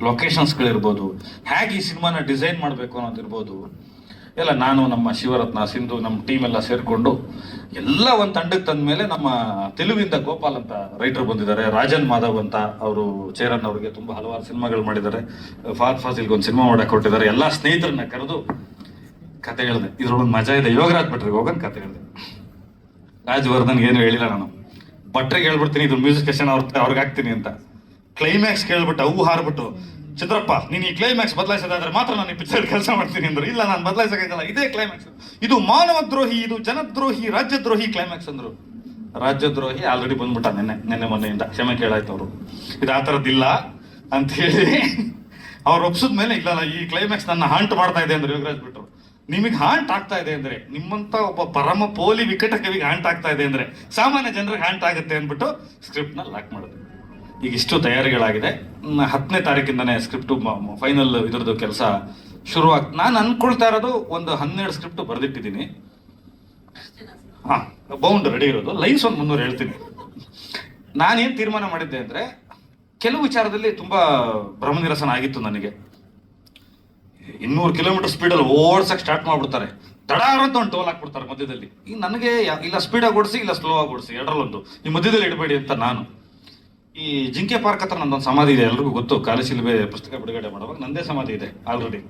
ಲೊಕೇಶನ್ಸ್ಗಳಿರ್ಬೋದು ಹೇಗೆ ಈ ಸಿನಿಮಾನ ಡಿಸೈನ್ ಮಾಡಬೇಕು ಅನ್ನೋದಿರ್ಬೋದು. ಎಲ್ಲ ನಾನು, ನಮ್ಮ ಶಿವರತ್ನ, ಸಿಂಧು, ನಮ್ಮ ಟೀಮ್ ಎಲ್ಲ ಸೇರಿಕೊಂಡು ಎಲ್ಲ ಒಂದು ತಂಡಕ್ಕೆ ತಂದ ಮೇಲೆ ನಮ್ಮ ತೆಲುಗಿಂದ ಗೋಪಾಲ್ ಅಂತ ರೈಟರ್ ಬಂದಿದ್ದಾರೆ. ರಾಜನ್ ಮಾಧವ್ ಅಂತ ಅವರು ಚೇರನ್ ಅವರಿಗೆ ತುಂಬ ಹಲವಾರು ಸಿನಿಮಾಗಳು ಮಾಡಿದ್ದಾರೆ. ಫಾರ್ ಫಾಸಿಲ್ಗೆ ಒಂದು ಸಿನಿಮಾ ಮಾಡಕ್ಕೆ ಕೊಟ್ಟಿದ್ದಾರೆ ಎಲ್ಲ ಸ್ನೇಹಿತರನ್ನ ಕರೆದು ಕತೆ ಹೇಳಿದೆ ಇದ್ರೊಳಗೆ ಮಜಾ ಇದೆ. ಯೋಗರಾಜ್ ಭಟ್ರಿಗೆ ಹೋಗನ್ ಕತೆ ಹೇಳಿದೆ ರಾಜವರ್ಧನ್ ಏನು ಹೇಳಿಲ್ಲ ನಾನು. ಭಟ್ರಿಗೆ ಹೇಳ್ಬಿಡ್ತೀನಿ ಇದು ಮ್ಯೂಸಿಕ್ ಸೆಷನ್ ಅವ್ರ ಅವ್ರಿಗೆ ಹಾಕ್ತೀನಿ ಅಂತ. ಕ್ಲೈಮ್ಯಾಕ್ಸ್ ಕೇಳ್ಬಿಟ್ಟು, ಅವು ಹಾರ್ಬಿಟ್ಟು ಚಿತ್ರಪ್ಪ ನೀನು ಈ ಕ್ಲೈಮ್ಯಾಕ್ಸ್ ಬದಲಾಯಿಸೋದಾದ್ರೆ ಮಾತ್ರ ನಾನು ಈ ಪಿಕ್ಚರ್ ಕೆಲಸ ಮಾಡ್ತೀನಿ ಅಂದ್ರು. ಇಲ್ಲ, ನಾನು ಬದಲಾಯಿಸೋಕ್ಕಾಗಲ್ಲ ಇದೇ ಕ್ಲೈಮ್ಯಾಕ್ಸ್ ಇದು ಮಾನವ ದ್ರೋಹಿ ಇದು ಜನದ್ರೋಹಿ, ರಾಜ್ಯದ್ರೋಹಿ ಕ್ಲೈಮ್ಯಾಕ್ಸ್ ಅಂದ್ರು. ರಾಜ್ಯದ್ರೋಹಿ ಆಲ್ರೆಡಿ ಬಂದ್ಬಿಟ್ಟ ನೆನ್ನೆ ನೆನ್ನೆ ಮೊನ್ನೆಯಿಂದ. ಕ್ಷಮೆ ಕೇಳಾಯ್ತು ಅವರು ಇದು ಆ ಥರದ್ದಿಲ್ಲ ಅಂತ ಹೇಳಿ ಅವ್ರು ಒಪ್ಸಿದ ಮೇಲೆ ಇಲ್ಲ <laughs> ಈ ಕ್ಲೈಮ್ಯಾಕ್ಸ್ ನನ್ನ ಹಾಂಟ್ ಮಾಡ್ತಾ ಇದೆ ಅಂದ್ರೆ ಯೋಗರಾಜ್ ಬಿಟ್ರು ನಿಮಗೆ ಹಾಂಟ್ ಆಗ್ತಾ ಇದೆ ಅಂದ್ರೆ, ನಿಮ್ಮಂತ ಒಬ್ಬ ಪರಮ ಪೋಲಿ ವಿಕಟ ಕವಿಗೆ ಹಾಂಟ್ ಆಗ್ತಾ ಇದೆ ಅಂದ್ರೆ, ಸಾಮಾನ್ಯ ಜನರಿಗೆ ಹಾಂಟ್ ಆಗುತ್ತೆ ಅಂದ್ಬಿಟ್ಟು ಸ್ಕ್ರಿಪ್ಟ್ನ ಲಾಕ್ ಮಾಡೋದು. ಈಗ ಇಷ್ಟು ತಯಾರಿಗಳಾಗಿದೆ. ಹತ್ತನೇ ತಾರೀಕಿಂದನೇ ಸ್ಕ್ರಿಪ್ಟು ಫೈನಲ್ ಇದ್ರದ್ದು ಕೆಲಸ ಶುರುವಾಗ, ನಾನು ಅಂದ್ಕೊಳ್ತಾ ಇರೋದು ಒಂದು ಹನ್ನೆರಡು ಸ್ಕ್ರಿಪ್ಟ್ ಬರೆದಿಟ್ಟಿದ್ದೀನಿ. ಹಾಂ ಬೌಂಡ್ ರೆಡಿ ಇರೋದು. ಲೈನ್ಸ್ ಒಂದು ಮುನ್ನೂರು ಹೇಳ್ತೀನಿ. ನಾನೇನು ತೀರ್ಮಾನ ಮಾಡಿದ್ದೆ ಅಂದರೆ, ಕೆಲವು ವಿಚಾರದಲ್ಲಿ ತುಂಬ ಭ್ರಮನಿರಸನ ಆಗಿತ್ತು ನನಗೆ. ಇನ್ನೂರು ಕಿಲೋಮೀಟರ್ ಸ್ಪೀಡಲ್ಲಿ ಓಡ್ಸಕ್ಕೆ ಸ್ಟಾರ್ಟ್ ಮಾಡ್ಬಿಡ್ತಾರೆ. ತಡಾರ ಅಂತ ಒಂದು ಟೋಲ್ ಹಾಕ್ಬಿಡ್ತಾರೆ ಮಧ್ಯದಲ್ಲಿ. ಈಗ ನನಗೆ ಇಲ್ಲ ಸ್ಪೀಡಾಗಿ ಓಡಿಸಿ, ಇಲ್ಲ ಸ್ಲೋ ಆಗಿ ಓಡಿಸಿ, ಎರಡರಲ್ಲೊಂದು. ಈ ಮಧ್ಯದಲ್ಲಿ ಇಡಬೇಡಿ ಅಂತ ನಾನು. ಈ ಜಿಂಕೆ ಪಾರ್ಕ್ ಹತ್ರ ನಂದೊಂದು ಸಮಾಧಿ ಇದೆ, ಎಲ್ರಿಗೂ ಗೊತ್ತು. ಕಾಲಿಶಿಲ್ಬೆ ಪುಸ್ತಕ ಬಿಡುಗಡೆ ಮಾಡುವಾಗ ನಂದೇ ಸಮಾಧಿ ಇದೆ already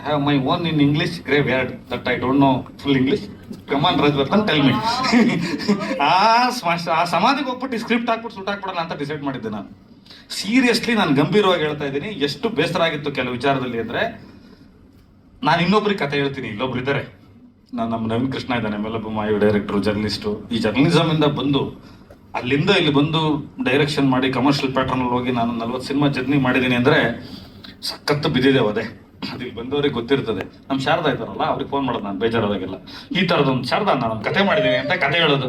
I have my own in English graveyard that I don't know full English come on Rajvardhan tell me ಆ ಸಮಾಧಿಗೆ ಹೋಗ್ಬಿಟ್ಟು ಸ್ಕ್ರಿಪ್ಟ್ ಹಾಕ್ಬಿಟ್ಟು ಸುಟ್ ಹಾಕ್ಬಿಡೋಣ ಅಂತ ಡಿಸೈಡ್ ಮಾಡಿದ್ದೆ ನಾನು. ಸೀರಿಯಸ್ಲಿ ನಾನು ಗಂಭೀರವಾಗಿ ಹೇಳ್ತಾ ಇದ್ದೀನಿ. ಎಷ್ಟು ಬೇಸರ ಆಗಿತ್ತು ಕೆಲವು ವಿಚಾರದಲ್ಲಿ ಅಂದ್ರೆ, ನಾನು ಇನ್ನೊಬ್ರಿಗೆ ಕತೆ ಹೇಳ್ತೀನಿ. ಇಲ್ಲೊಬ್ರು ಇದ್ದಾರೆ. ನಾನು ನಮ್ಮ ನವೀನ್ ಕೃಷ್ಣ ಇದ್ದಾನೆ ಮೆಲ್ಲ ಮಾಯು ಡೈರೆಕ್ಟರ್ ಜರ್ನಲಿಸ್ಟು ಈ ಜರ್ನಲಿಸಮಿಂದ ಬಂದು, ಅಲ್ಲಿಂದ ಇಲ್ಲಿ ಬಂದು ಡೈರೆಕ್ಷನ್ ಮಾಡಿ ಕಮರ್ಷಿಯಲ್ ಪ್ಯಾಟರ್ನ್ ಹೋಗಿ ನಾನು ನಲ್ವತ್ತು ಸಿನಿಮಾ ಜರ್ನಿ ಮಾಡಿದ್ದೀನಿ ಅಂದ್ರೆ, ಸಖತ್ತು ಬಿದ್ದಿದೆ ಅದೇ ಅದಿಲ್ಲಿ ಬಂದವರಿಗೆ ಗೊತ್ತಿರ್ತದೆ. ನಮ್ಮ ಶಾರದಾ ಇದ್ದಾರಲ್ಲ, ಅವ್ರಿಗೆ ಫೋನ್ ಮಾಡೋದು ನಾನು ಬೇಜಾರಾದಾಗೆಲ್ಲ. ಈ ಥರದೊಂದು ಶಾರದಾ ನಾನು ಕತೆ ಮಾಡಿದ್ದೀನಿ ಅಂತ ಕತೆ ಹೇಳೋದು.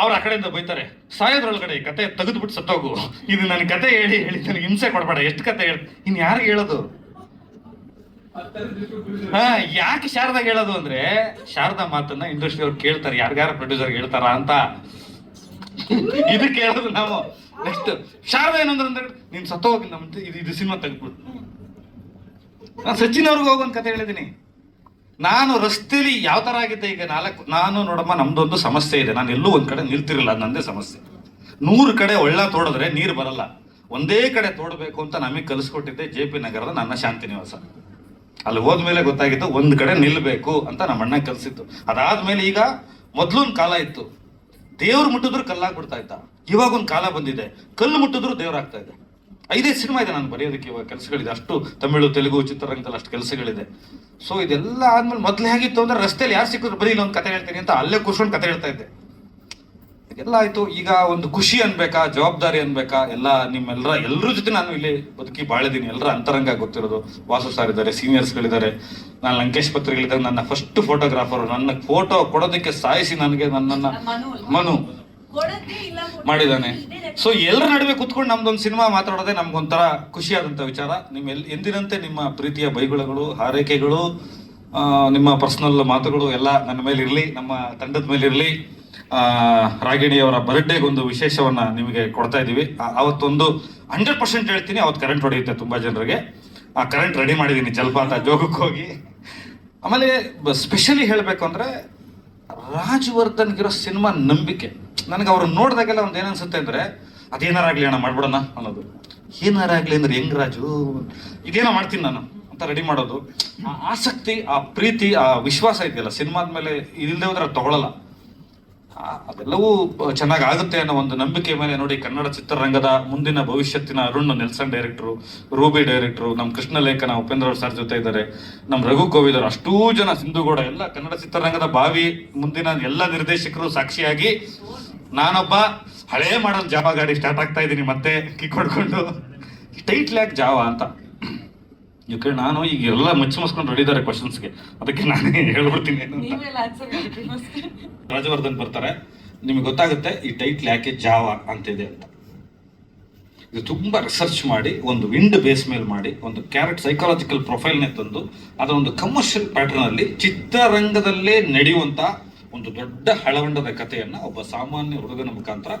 ಅವ್ರು ಆ ಕಡೆಯಿಂದ ಬೈತಾರೆ, ಸಾಯೋದ್ರೊಳಗಡೆ ಕತೆ ತೆಗೆದ್ಬಿಟ್ಟು ಸತ್ತೋಗು. ಇದು ನನ್ನ ಕತೆ ಹೇಳಿ ಹೇಳಿ ನನಗೆ ಹಿಂಸೆ ಕೊಡಬೇಡ, ಎಷ್ಟು ಕತೆ ಹೇಳಿ? ಇನ್ ಯಾರಿಗೆ ಹೇಳೋದು? ಹಾ, ಯಾಕೆ ಶಾರದಾ ಹೇಳೋದು ಅಂದ್ರೆ, ಶಾರದಾ ಮಾತನ್ನ ಇಂಡಸ್ಟ್ರಿ ಅವ್ರು ಕೇಳ್ತಾರೆ ಯಾರ್ಯಾರ ಪ್ರೊಡ್ಯೂಸರ್ ಹೇಳ್ತಾರ ಅಂತ. ಇದಕ್ಕೆ ಹೇಳೋದು ನಾವು. ನೆಕ್ಸ್ಟ್ ಶಾರದಾ ಏನಂದ್ರೆ ನೀನ್ ಸತ್ತೋಗಿ ನಮ್ ಇದು ಇದು ಸಿನಿಮಾ ತೆಗೆದ್ಬಿಟ್ಟು ನಾನು ಸಚಿನ್ ಅವ್ರಿಗೆ ಹೋಗಿ ಒಂದು ಕತೆ ಹೇಳಿದ್ದೀನಿ ನಾನು ರಸ್ತೆಯಲ್ಲಿ ಯಾವ ಥರ ಆಗಿದೆ ಈಗ ನಾಲ್ಕು, ನಾನು ನೋಡಮ್ಮ, ನಮ್ದೊಂದು ಸಮಸ್ಯೆ ಇದೆ. ನಾನು ಎಲ್ಲೂ ಒಂದು ಕಡೆ ನಿಲ್ತಿರಲ್ಲ ನನ್ನದೇ ನಂದೇ ಸಮಸ್ಯೆ. ನೂರು ಕಡೆ ಒಳ್ಳ ತೋಡಿದ್ರೆ ನೀರು ಬರಲ್ಲ. ಒಂದೇ ಕಡೆ ತೋಡಬೇಕು ಅಂತ ನಮಗೆ ಕಲಿಸ್ಕೊಟ್ಟಿದ್ದೆ ಜೆ ಪಿ ನಗರದ ನನ್ನ ಶಾಂತಿ ನಿವಾಸ. ಅಲ್ಲಿ ಹೋದ್ಮೇಲೆ ಗೊತ್ತಾಗಿತ್ತು ಒಂದು ಕಡೆ ನಿಲ್ಲಬೇಕು ಅಂತ ನಮ್ಮ ಅಣ್ಣ ಕಲಿಸಿತ್ತು ಅದಾದ್ಮೇಲೆ ಈಗ ಮೊದ್ಲೊಂದ್ ಕಾಲ ಇತ್ತು. ದೇವ್ರು ಮುಟ್ಟಿದ್ರು ಕಲ್ಲಾಗ್ಬಿಡ್ತಾ ಇದ್ದ. ಇವಾಗ ಒಂದು ಕಾಲ ಬಂದಿದೆ. ಕಲ್ಲು ಮುಟ್ಟಿದ್ರು ದೇವ್ರಾಗ್ತಾ ಇದೆ. ಐದೈದು ಸಿನಿಮಾ ಇದೆ ನಾನು ಬರೆಯೋದಕ್ಕೆ ಇವಾಗ ಕೆಲಸಗಳಿದೆ. ಅಷ್ಟು ತಮಿಳು ತೆಲುಗು ಚಿತ್ರರಂಗದಲ್ಲಿ ಅಷ್ಟು ಕೆಲಸಗಳಿದೆ. ಸೊ ಇದೆಲ್ಲ ಆದ್ಮೇಲೆ ಮೊದ್ಲು ಹೇಗಿತ್ತು ಅಂದ್ರೆ ರಸ್ತೆಯಲ್ಲಿ ಯಾರು ಸಿಕ್ಕಿದ್ರು ಬರೀ ಒಂದು ಕತೆ ಹೇಳ್ತೀನಿ ಅಂತ ಅಲ್ಲೇ ಕೂರ್ಸ್ಕೊಂಡು ಕತೆ ಹೇಳ್ತಾ ಇದ್ದೆ. ಎಲ್ಲ ಆಯ್ತು. ಈಗ ಒಂದು ಖುಷಿ ಅನ್ಬೇಕಾ ಜವಾಬ್ದಾರಿ ಅನ್ಬೇಕಾ? ಎಲ್ಲ ನಿಮ್ಮೆಲ್ಲರ ಎಲ್ಲರ ಜೊತೆ ನಾನು ಇಲ್ಲಿ ಬದುಕಿ ಬಾಳಿದ್ದೀನಿ ಎಲ್ಲರ ಅಂತರಂಗ ಗೊತ್ತಿರೋದು. ವಾಸು ಸರ್ ಇದ್ದಾರೆ ಸೀನಿಯರ್ಸ್ಗಳಿದ್ದಾರೆ ನಾನು ಲಂಕೇಶ್ ಪತ್ರಿಕೆಗಳಿದ್ದಾಗ ನನ್ನ ಫಸ್ಟ್ ಫೋಟೋಗ್ರಾಫರ್ ನನ್ನ ಫೋಟೋ ಕೊಡೋದಕ್ಕೆ ಸಾಯಿಸಿ ನನಗೆ ನನ್ನ ಮನು. ಮಾಡಿದ್ದಾನೆ. ಸೊ ಎಲ್ಲರ ನಡುವೆ ಕುತ್ಕೊಂಡು ನಮ್ದೊಂದು ಸಿನಿಮಾ ಮಾತಾಡೋದೇ ನಮ್ಗೊಂಥರ ಖುಷಿಯಾದಂಥ ವಿಚಾರ. ನಿಮ್ಮ ಎಲ್ ಎಂದಿನಂತೆ ನಿಮ್ಮ ಪ್ರೀತಿಯ ಬೈಗುಳಗಳು ಹಾರೈಕೆಗಳು ನಿಮ್ಮ ಪರ್ಸನಲ್ ಮಾತುಗಳು ಎಲ್ಲ ನನ್ನ ಮೇಲೆ ಇರಲಿ ನಮ್ಮ ತಂಡದ ಮೇಲೆ ಇರಲಿ. ರಾಗಿಣಿಯವರ ಬರ್ಡೇಗೊಂದು ಒಂದು ವಿಶೇಷವನ್ನ ನಿಮಗೆ ಕೊಡ್ತಾ ಇದ್ದೀವಿ ಅವತ್ತೊಂದು ಹಂಡ್ರೆಡ್ ಪರ್ಸೆಂಟ್ ಹೇಳ್ತೀನಿ ಅವತ್ತು ಕರೆಂಟ್ ಹೊಡೆಯುತ್ತೆ ತುಂಬಾ ಜನರಿಗೆ. ಆ ಕರೆಂಟ್ ರೆಡಿ ಮಾಡಿದ್ದೀನಿ ಜಲಪಾತ ಜೋಗಕ್ಕೆ ಹೋಗಿ. ಆಮೇಲೆ ಸ್ಪೆಷಲಿ ಹೇಳಬೇಕು ಅಂದ್ರೆ ರಾಜವರ್ಧನ್ಗಿರೋ ಸಿನಿಮಾ ನಂಬಿಕೆ. ನನಗೆ ಅವ್ರನ್ನ ನೋಡಿದಾಗೆಲ್ಲ ಒಂದು ಏನನ್ಸುತ್ತೆ ಅಂದ್ರೆ ಅದೇನಾರಾಗ್ಲಿ ಅಣ್ಣ, ಮಾಡ್ಬಿಡೋಣ ಅನ್ನೋದು. ಏನಾರಾಗ್ಲಿ ಅಂದ್ರೆ, ಹೆಂಗ್ ರಾಜು? ಇದೇನೋ ಮಾಡ್ತೀನಿ ನಾನು ಅಂತ ರೆಡಿ ಮಾಡೋದು. ಆ ಆಸಕ್ತಿ, ಆ ಪ್ರೀತಿ, ಆ ವಿಶ್ವಾಸ ಇದೆಯಲ್ಲ, ಸಿನಿಮಾದ ಮೇಲೆ ಇಲ್ಲದೆ ಹೋದ್ರೆ ತಗೊಳ್ಳಲ್ಲ ಅದೆಲ್ಲವೂ ಚೆನ್ನಾಗಿ ಆಗುತ್ತೆ ಅನ್ನೋ ಒಂದು ನಂಬಿಕೆ ಮೇಲೆ ನೋಡಿ ಕನ್ನಡ ಚಿತ್ರರಂಗದ ಮುಂದಿನ ಭವಿಷ್ಯತ್ತಿನ Arun Nelson director Ruby director ನಮ್ಮ ಕೃಷ್ಣ ಲೇಖನ ಉಪೇಂದ್ರ ಅವರು ಸರ್ ಜೊತೆ ಇದ್ದಾರೆ ನಮ್ಮ ರಘು ಕೋವಿದರು ಅಷ್ಟೂ ಜನ ಸಿಂಧುಗೌಡ, ಎಲ್ಲ ಕನ್ನಡ ಚಿತ್ರರಂಗದ ಬಾವಿ ಮುಂದಿನ ಎಲ್ಲ ನಿರ್ದೇಶಕರು ಸಾಕ್ಷಿಯಾಗಿ ನಾನೊಬ್ಬ ಹಳೇ ಮಾಡಲ್ ಜಾವ ಗಾಡಿ ಸ್ಟಾರ್ಟ್ ಆಗ್ತಾ ಇದ್ದೀನಿ ಮತ್ತೆ ಕಿಕ್ ಹೊಡ್ಕೊಂಡು. ಟೈಟ್ ಲ್ಯಾಕ್ ಜಾವ ಅಂತ. ಯಾಕೆ ನಾನು ಈಗ ಎಲ್ಲ ಮುಚ್ಚಿ ಮುಚ್ಕೊಂಡು ರೆಡಿ ಇದ್ದಾರೆ ಕ್ವಶನ್ಸ್ಗೆ ಅದಕ್ಕೆ ನಾನೇ ಹೇಳ್ಬಿಡ್ತೀನಿ. ರಾಜವರ್ಧನ್ ಬರ್ತಾರೆ. ನಿಮಗೆ ಗೊತ್ತಾಗುತ್ತೆ ಈ ಟೈಟ್ ಯಾಕೆ ಜಾವ ಅಂತಿದೆ ಅಂತ. ಇದು ತುಂಬಾ ರಿಸರ್ಚ್ ಮಾಡಿ ಒಂದು ವಿಂಡ್ ಬೇಸ್ ಮೇಲೆ ಮಾಡಿ ಒಂದು ಕ್ಯಾರೆಟ್ ಸೈಕಾಲಜಿಕಲ್ ಪ್ರೊಫೈಲ್ನೇ ತಂದು ಅದೊಂದು ಕಮರ್ಷಿಯಲ್ ಪ್ಯಾಟರ್ನ್ ಅಲ್ಲಿ ಚಿತ್ರರಂಗದಲ್ಲೇ ನಡೆಯುವಂತ ಒಂದು ದೊಡ್ಡ ಹಳವಂಡದ ಕಥೆಯನ್ನ ಒಬ್ಬ ಸಾಮಾನ್ಯ ಹುಡುಗನ ಮುಖಾಂತರ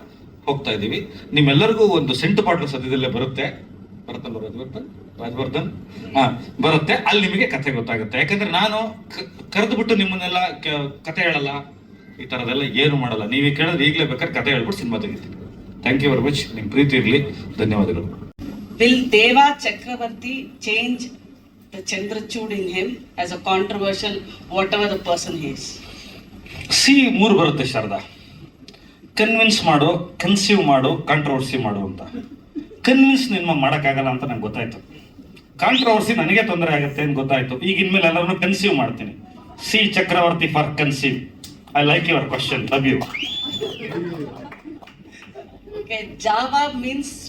ಹೋಗ್ತಾ ಇದ್ದೀವಿ. ನಿಮ್ಮೆಲ್ಲರಿಗೂ ಒಂದು ಸೆಂಟ್ ಬಾಟ್ಲು ಸದ್ಯದಲ್ಲೇ ಬರುತ್ತೆ. ಬರುತ್ತಲ್ಲ ರಾಜವರ್ಧನ್ ರಾಜವರ್ಧನ್. ಹಾ ಬರುತ್ತೆ. ಅಲ್ಲಿ ನಿಮಗೆ ಕಥೆ ಗೊತ್ತಾಗುತ್ತೆ. ಯಾಕಂದ್ರೆ ನಾನು ಕರೆದು ಬಿಟ್ಟು ನಿಮ್ಮನ್ನೆಲ್ಲ ಕಥೆ ಹೇಳಲ್ಲ. ಈ ತರದೆಲ್ಲ ಏನು ಮಾಡಲ್ಲ. ನೀವೇ ಕೇಳಿದ್ರೆ ಈಗಲೇ ಬೇಕಾದ್ರೆ ಕಥೆ ಹೇಳ್ಬಿಟ್ಟು ಸಿನಿಮಾ ತೆಗಿತೀನಿ. ಥ್ಯಾಂಕ್ ಯು ವೆರಿ ಮಚ್ ನಿಮ್ ಪ್ರೀತಿ ಇರಲಿ. ಧನ್ಯವಾದಗಳು. Will Deva Chakravarthi change the Chandrachud in him as a controversial, whatever the person he is? C ಮೂರು ಬರುತ್ತೆ ಶಾರದಾ. ಕನ್ವಿನ್ಸ್ ಮಾಡು ಕನ್ಸೀವ್ ಮಾಡು ಕಾಂಟ್ರವರ್ಸಿ ಮಾಡು ಅಂತ. ಕನ್ವಿನ್ಸ್ ನಿಮ್ಮ ಮಾಡೋಕ್ಕಾಗಲ್ಲ ಅಂತ ನಂಗೆ ಗೊತ್ತಾಯ್ತು. ಕಾಂಟ್ರವರ್ಸಿ ನನಗೆ ತೊಂದರೆ ಆಗುತ್ತೆ ಅಂತ ಗೊತ್ತಾಯ್ತು. ಈಗ ಇನ್ಮೇಲೆ ಎಲ್ಲರನ್ನು ಕನ್ಸೀವ್ ಮಾಡ್ತೀನಿ. C Chakravarthi for conceive I like your question love you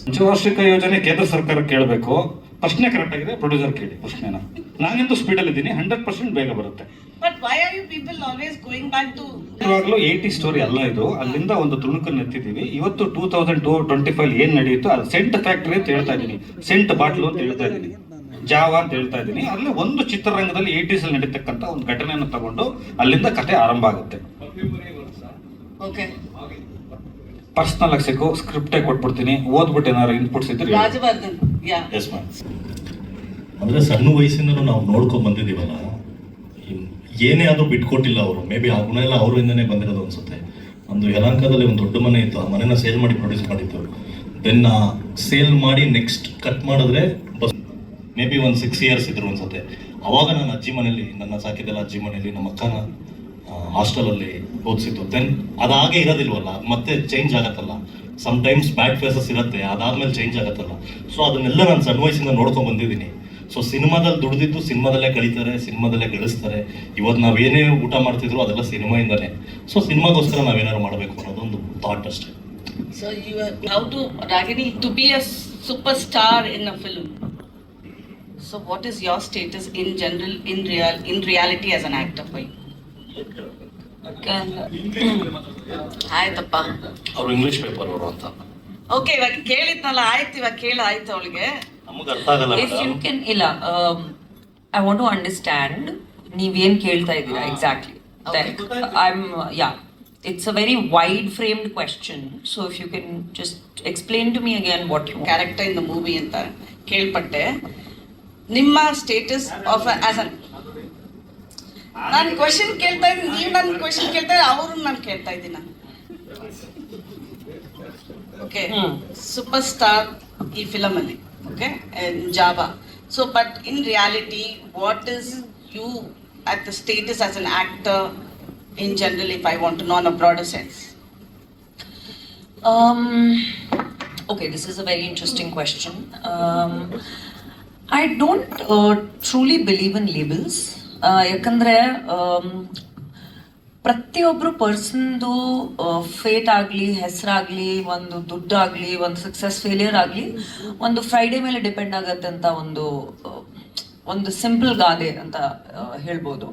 ಪಂಚವಾರ್ಷಿಕ ಯೋಜನೆ ಕೇಂದ್ರ ಸರ್ಕಾರ ಕೇಳಬೇಕು. ಪ್ರಶ್ನೆ ಕರೆಕ್ಟ್ ಆಗಿದೆ ಪ್ರೊಡ್ಯೂಸರ್ ಕೇಳಿ ಪ್ರಶ್ನೆನ. ನಾನಿಂದು ಸ್ಪೀಡಲ್ಲಿ ಇದ್ದೀನಿ. ಹಂಡ್ರೆಡ್ ಪರ್ಸೆಂಟ್ ಬೇಗ ಬರುತ್ತೆ. But why are you people always going back to ಇವಾಗಲೂ ಏಯ್ಟಿ ಸ್ಟೋರಿ ಅಲ್ಲ ಇದು. ಅಲ್ಲಿಂದ ಒಂದು ತುಣುಕನ್ನು ಎತ್ತಿದ್ದೀವಿ. ಇವತ್ತು two thousand two twenty five ಏನ್ ನಡೆಯುತ್ತೋ ಅದು ಸೆಂಟ್ ಫ್ಯಾಕ್ಟರಿ ಅಂತ ಹೇಳ್ತಾ ಇದ್ದೀನಿ. ಸೆಂಟ್ ಬಾಟ್ಲು ಅಂತ ಹೇಳ್ತಾ ಇದ್ದೀನಿ. ಜಾವ ಅಂತ ಹೇಳ್ತಾ ಇದ್ದೀನಿ. ಅಲ್ಲಿ ಒಂದು ಚಿತ್ರರಂಗದಲ್ಲಿ ಏಯ್ಟೀಸ್ ಅಲ್ಲಿ ನಡೀತಕ್ಕಂಥ ಒಂದು ಘಟನೆಯನ್ನು ತಗೊಂಡು ಅಲ್ಲಿಂದ ಕತೆ ಆರಂಭ ಆಗುತ್ತೆ. Okay, ಪರ್ಸನಲ್ ಆಗಿ ಸಿಕ್ಕು ಸ್ಕ್ರಿಪ್ಟೇ ಕೊಟ್ಬಿಡ್ತೀನಿ. ಓದ್ಬಿಟ್ಟು ಏನಾದ್ರು ಇನ್ಪುಟ್ಸ್ ಇದ್ರೆ ಅಂದ್ರೆ ಸಣ್ಣ ವಯಸ್ಸಿಂದ ನಾವು ನೋಡ್ಕೊಂಡ್ ಬಂದಿದ್ದೀವಲ್ಲ? ಏನೇ ಆದರೂ ಬಿಟ್ಕೊಟ್ಟಿಲ್ಲ ಅವರು. ಮೇ ಬಿ ಆ ಗುಣ ಎಲ್ಲ ಅವರಿಂದನೇ ಬಂದಿರೋದು ಅನ್ಸುತ್ತೆ. ಒಂದು ಯಲಂಕದಲ್ಲಿ ಒಂದು ದೊಡ್ಡ ಮನೆ ಇತ್ತು. ಆ ಮನೆನ ಸೇಲ್ ಮಾಡಿ ಪ್ರೊಡ್ಯೂಸ್ ಮಾಡಿದ್ದು ದೆನ್ ಸೇಲ್ ಮಾಡಿ ನೆಕ್ಸ್ಟ್ ಕಟ್ ಮಾಡಿದ್ರೆ ಬಸ್ ಮೇ ಬಿ ಒಂದು ಸಿಕ್ಸ್ ಇಯರ್ಸ್ ಇದ್ರು ಅನ್ಸುತ್ತೆ. ಅವಾಗ ನಾನು ಅಜ್ಜಿ ಮನೇಲಿ ನನ್ನ ಸಾಕಿದ್ದೆಲ್ಲ ಅಜ್ಜಿ ಮನೇಲಿ ನಮ್ಮ ಅಕ್ಕನ ಹಾಸ್ಟೆಲಲ್ಲಿ ಓದಿಸಿದ್ದು. ದೆನ್ ಅದಾಗೆ ಇರೋದಿಲ್ವಲ್ಲ? ಮತ್ತೆ ಚೇಂಜ್ ಆಗತ್ತಲ್ಲ? ಸಮ್ ಟೈಮ್ಸ್ ಬ್ಯಾಡ್ ಫೇಸಸ್ ಇರುತ್ತೆ. ಅದಾದ್ಮೇಲೆ ಚೇಂಜ್ ಆಗತ್ತಲ್ಲ? ಸೊ ಅದನ್ನೆಲ್ಲ ನಾನು ಸಣ್ಣ ವಯಸ್ಸಿಂದ ನೋಡ್ಕೊಂಡ್ ಬಂದಿದ್ದೀನಿ. ಸೊ ಸಿನಿಮಾದಲ್ಲಿ ದುಡಿದಿದ್ದು ಸಿನಿಮಾದಲ್ಲೇ ಕಳೀತಾರೆ ಸಿನಿಮಾದಲ್ಲೇ ಗಳಿಸ್ತಾರೆ. ಇವತ್ತು ನಾವೇನೇ ಊಟ ಮಾಡ್ತಿದ್ರು ಅದೆಲ್ಲ ಸಿನಿಮಾಯಿಂದಲೇ ಸೊ ಸಿನಿಮಾಗೋಸ್ಕರ ನಾವೇನಾದ್ರು ಮಾಡಬೇಕು ಅನ್ನೋದೊಂದು ಥಾಟ್ ಅಷ್ಟೇ. So you to Ragini to be a be star in a film film. What is your status in general in real in reality as actor for you? ಆಯ್ತಪ್ಪ. ಅವರು ಇಂಗ್ಲಿಷ್ ಪೇಪರ್ ಅವರು ಅಂತ. Okay ಇವಾಗ ಕೇಳಿದ್ನಲ್ಲ ಆಯ್ತು ಇವಾಗ ಕೇಳ ಆಯ್ತು ಅವಳಿಗೆ. If you. ಕೆನ್ ಇಲ್ಲ ಐ ವಾಂಟ್ ಟು ಅಂಡರ್ಸ್ಟ್ಯಾಂಡ್ ನೀವೇನ್ ಕೇಳ್ತಾ ಇದ್ದೀರಾ exactly. I am yeah it's a very wide framed question so if you can just explain to me again what you character in the movie ಅಂತ ಕೇಳ್ಪಟ್ಟೆ. ನಿಮ್ಮ status of as an ನಾನು question ಕೇಳ್ತಾ ಇದ್ದೀನಿ ನೀವು ನನ್ನ ಕ್ವಶನ್ ಕೇಳ್ತಾ ಇದ್ದೀರಿ ಅವರು ನಾನು ಕೇಳ್ತಾ ಇದ್ದೀನಿ? ನಾನು ಓಕೆ ಹ್ಮ್. ಸೂಪರ್ ಸ್ಟಾರ್ ಈ ಫಿಲಮ್ ಅಲ್ಲಿ okay Java so but in reality what is you at the status as an actor in general if I want to know a broader sense Um, okay, this is a very interesting question. Um, I don't uh, truly believe in labels. Uh, ಯಾಕಂದ್ರೆ um, ಪ್ರತಿಯೊಬ್ಬರು ಪರ್ಸನ್ದು fate ಆಗಲಿ, ಹೆಸರಾಗಲಿ, ಒಂದು ದುಡ್ಡಾಗಲಿ, ಒಂದು success failure ಆಗಲಿ, ಒಂದು Friday ಮೇಲೆ depend ಆಗತ್ತೆ ಅಂತ ಒಂದು ಒಂದು ಸಿಂಪಲ್ ಗಾದೆ ಅಂತ ಹೇಳ್ಬೋದು.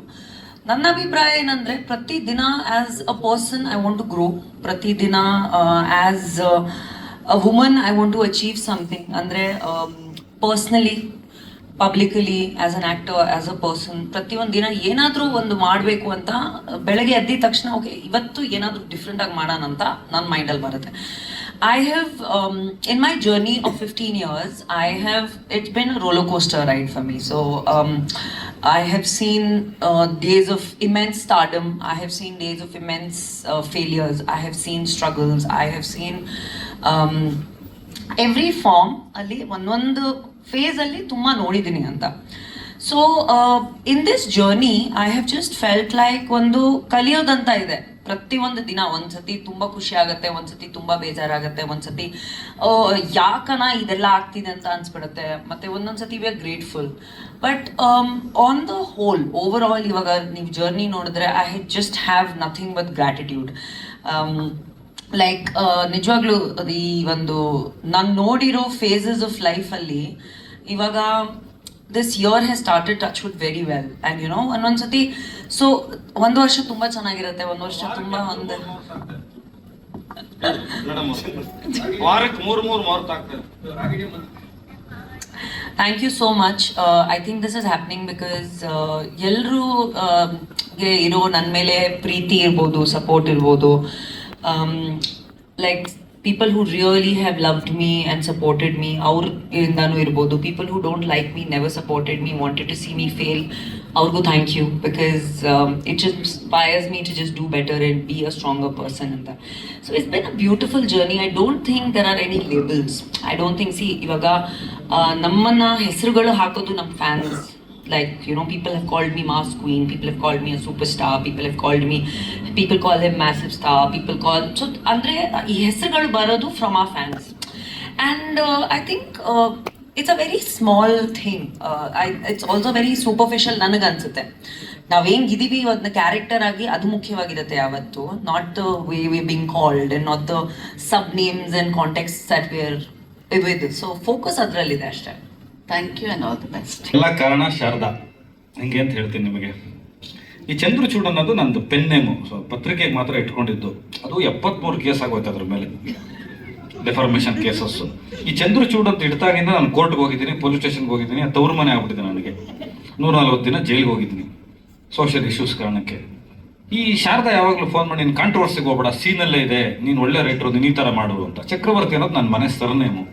ನನ್ನ ಅಭಿಪ್ರಾಯ ಏನಂದ್ರೆ ಪ್ರತಿದಿನ as a person I want to grow ಪ್ರತಿದಿನ as a woman I want to achieve something ಅಂದರೆ personally publicly as an actor as a person ಪ್ರತಿಯೊಂದು ದಿನ ಏನಾದರೂ ಒಂದು ಮಾಡಬೇಕು ಅಂತ ಬೆಳಗ್ಗೆ ಎದ್ದಿದ ತಕ್ಷಣ, ಓಕೆ, ಇವತ್ತು ಏನಾದರೂ ಡಿಫ್ರೆಂಟ್ ಆಗಿ ಮಾಡೋಣ ಅಂತ ನನ್ನ ಮೈಂಡಲ್ಲಿ ಬರುತ್ತೆ. I have in my journey of fifteen years I have it's been roller coaster ride for me so I have seen days of immense stardom I have seen days of immense failures I have seen struggles I have seen every form ಅಲ್ಲಿ ಒಂದೊಂದು face ಅಲ್ಲಿ ತುಂಬಾ ನೋಡಿದ್ದೀನಿ ಅಂತ. So in this journey I have just felt like ಒಂದು ಕಲಿಯೋದಂತ ಇದೆ. ಪ್ರತಿಯೊಂದು ದಿನ ಒಂದ್ಸತಿ ತುಂಬಾ ಖುಷಿ ಆಗುತ್ತೆ, ಒಂದ್ಸತಿ ತುಂಬಾ ಬೇಜಾರಾಗುತ್ತೆ, ಒಂದ್ಸತಿ ಯಾಕನ ಇದೆಲ್ಲ ಆಗ್ತಿದೆ ಅಂತ ಅನ್ಸ್ಬಿಡುತ್ತೆ. ಮತ್ತೆ ಒಂದೊಂದ್ಸತಿ we are grateful but on the whole over all ಇವಾಗ ನೀವು ಜರ್ನಿ ನೋಡಿದ್ರೆ I had just have nothing but gratitude like ನಿಜವಾಗ್ಲೂ ಅದು ಈ ಒಂದು ನಾನು ನೋಡಿರೋ ಫೇಸಸ್ ಆಫ್ ಲೈಫಲ್ಲಿ ಇವಾಗ this year has started touch wood very well and you know ಒಂದೊಂದ್ಸತಿ so ಒಂದು ವರ್ಷ ತುಂಬ ಚೆನ್ನಾಗಿರುತ್ತೆ ಒಂದು ವರ್ಷ ತುಂಬ ಒಂದು thank you so much I think this is happening because ಎಲ್ಲರೂ ಗೆ ಇರೋ ನನ್ನ ಮೇಲೆ ಪ್ರೀತಿ ಇರ್ಬೋದು ಸಪೋರ್ಟ್ ಇರ್ಬೋದು. Like people who really have loved me and supported me, ಅವ್ರ ಇಂದಾನು ಇರ್ಬೋದು. People who don't like me never supported me wanted to see me fail ಅವ್ರಿಗೂ thank you because it just inspires me to just do better and be a stronger person ಅಂತ so it's been a beautiful journey I don't think there are any labels I don't think see ಇವಾಗ ನಮ್ಮನ್ನ ಹೆಸರುಗಳು ಹಾಕೋದು ನಮ್ಮ fans like, you know, people have called me mass queen, people have called me a superstar, people have called me, people call him massive star, people call, so ಅಂದ್ರೆ ಈ ಹೆಸರುಗಳು ಬರೋದು from ಆ fans and I think it's a very small thing I it's also very superficial ನನಗನ್ಸುತ್ತೆ. ನಾವೇನು ಹೆಂಗಿದೀವಿ ಅದನ್ನ character ಆಗಿ ಅದು ಮುಖ್ಯವಾಗಿರುತ್ತೆ ಯಾವತ್ತು. Not the way we being called and not the sub names and context that where with so focus ಅದರಲ್ಲಿದೆ ಅಷ್ಟೇ. Thank you all the best. ಎಲ್ಲ ಕಾರಣ ಶಾರದಾ. ಹಂಗೆ ಅಂತ ಹೇಳ್ತೀನಿ ನಿಮಗೆ. ಈ ಚಂದ್ರಚೂಡ್ ಅನ್ನೋದು ನಂದು ಪೆನ್ ನೇಮು ಸೊ ಪತ್ರಿಕೆಗೆ ಮಾತ್ರ ಇಟ್ಕೊಂಡಿದ್ದು. ಅದು ಎಪ್ಪತ್ಮೂರು ಕೇಸ್ ಆಗೋಯ್ತು ಅದ್ರ ಮೇಲೆ. ಡೆಫಾರ್ಮೇಷನ್ ಕೇಸಸ್ ಈ ಚಂದ್ರಚೂಡ್ ಅಂತ ಇಡ್ತಾಗಿಂದ ನಾನು ಕೋರ್ಟ್ಗೆ ಹೋಗಿದ್ದೀನಿ ಪೊಲೀಸ್ ಸ್ಟೇಷನ್ಗೆ ಹೋಗಿದ್ದೀನಿ ಅದು ತವ್ರ ಮನೆ ಆಗ್ಬಿಟ್ಟಿದೆ ನನಗೆ. ನೂರ ನಲ್ವತ್ತು ದಿನ ಜೈಲಿಗೆ ಹೋಗಿದ್ದೀನಿ ಸೋಷಿಯಲ್ ಇಶ್ಯೂಸ್ ಕಾರಣಕ್ಕೆ. ಈ ಶಾರದಾ ಯಾವಾಗಲೂ ಫೋನ್ ಮಾಡಿ, ನೀನು ಕಾಂಟ್ರವರ್ಸಿಗೆ ಹೋಗ್ಬೇಡ ಸೀನಲ್ಲೇ ಇದೆ, ನೀನು ಒಳ್ಳೆ ರೈಟ್ರು ನೀನು ಈ ಥರ ಮಾಡೋರು ಅಂತ. ಚಕ್ರವರ್ತಿ ಅನ್ನೋದು ನನ್ನ ಮನೆ ಸರ್ನೇಮು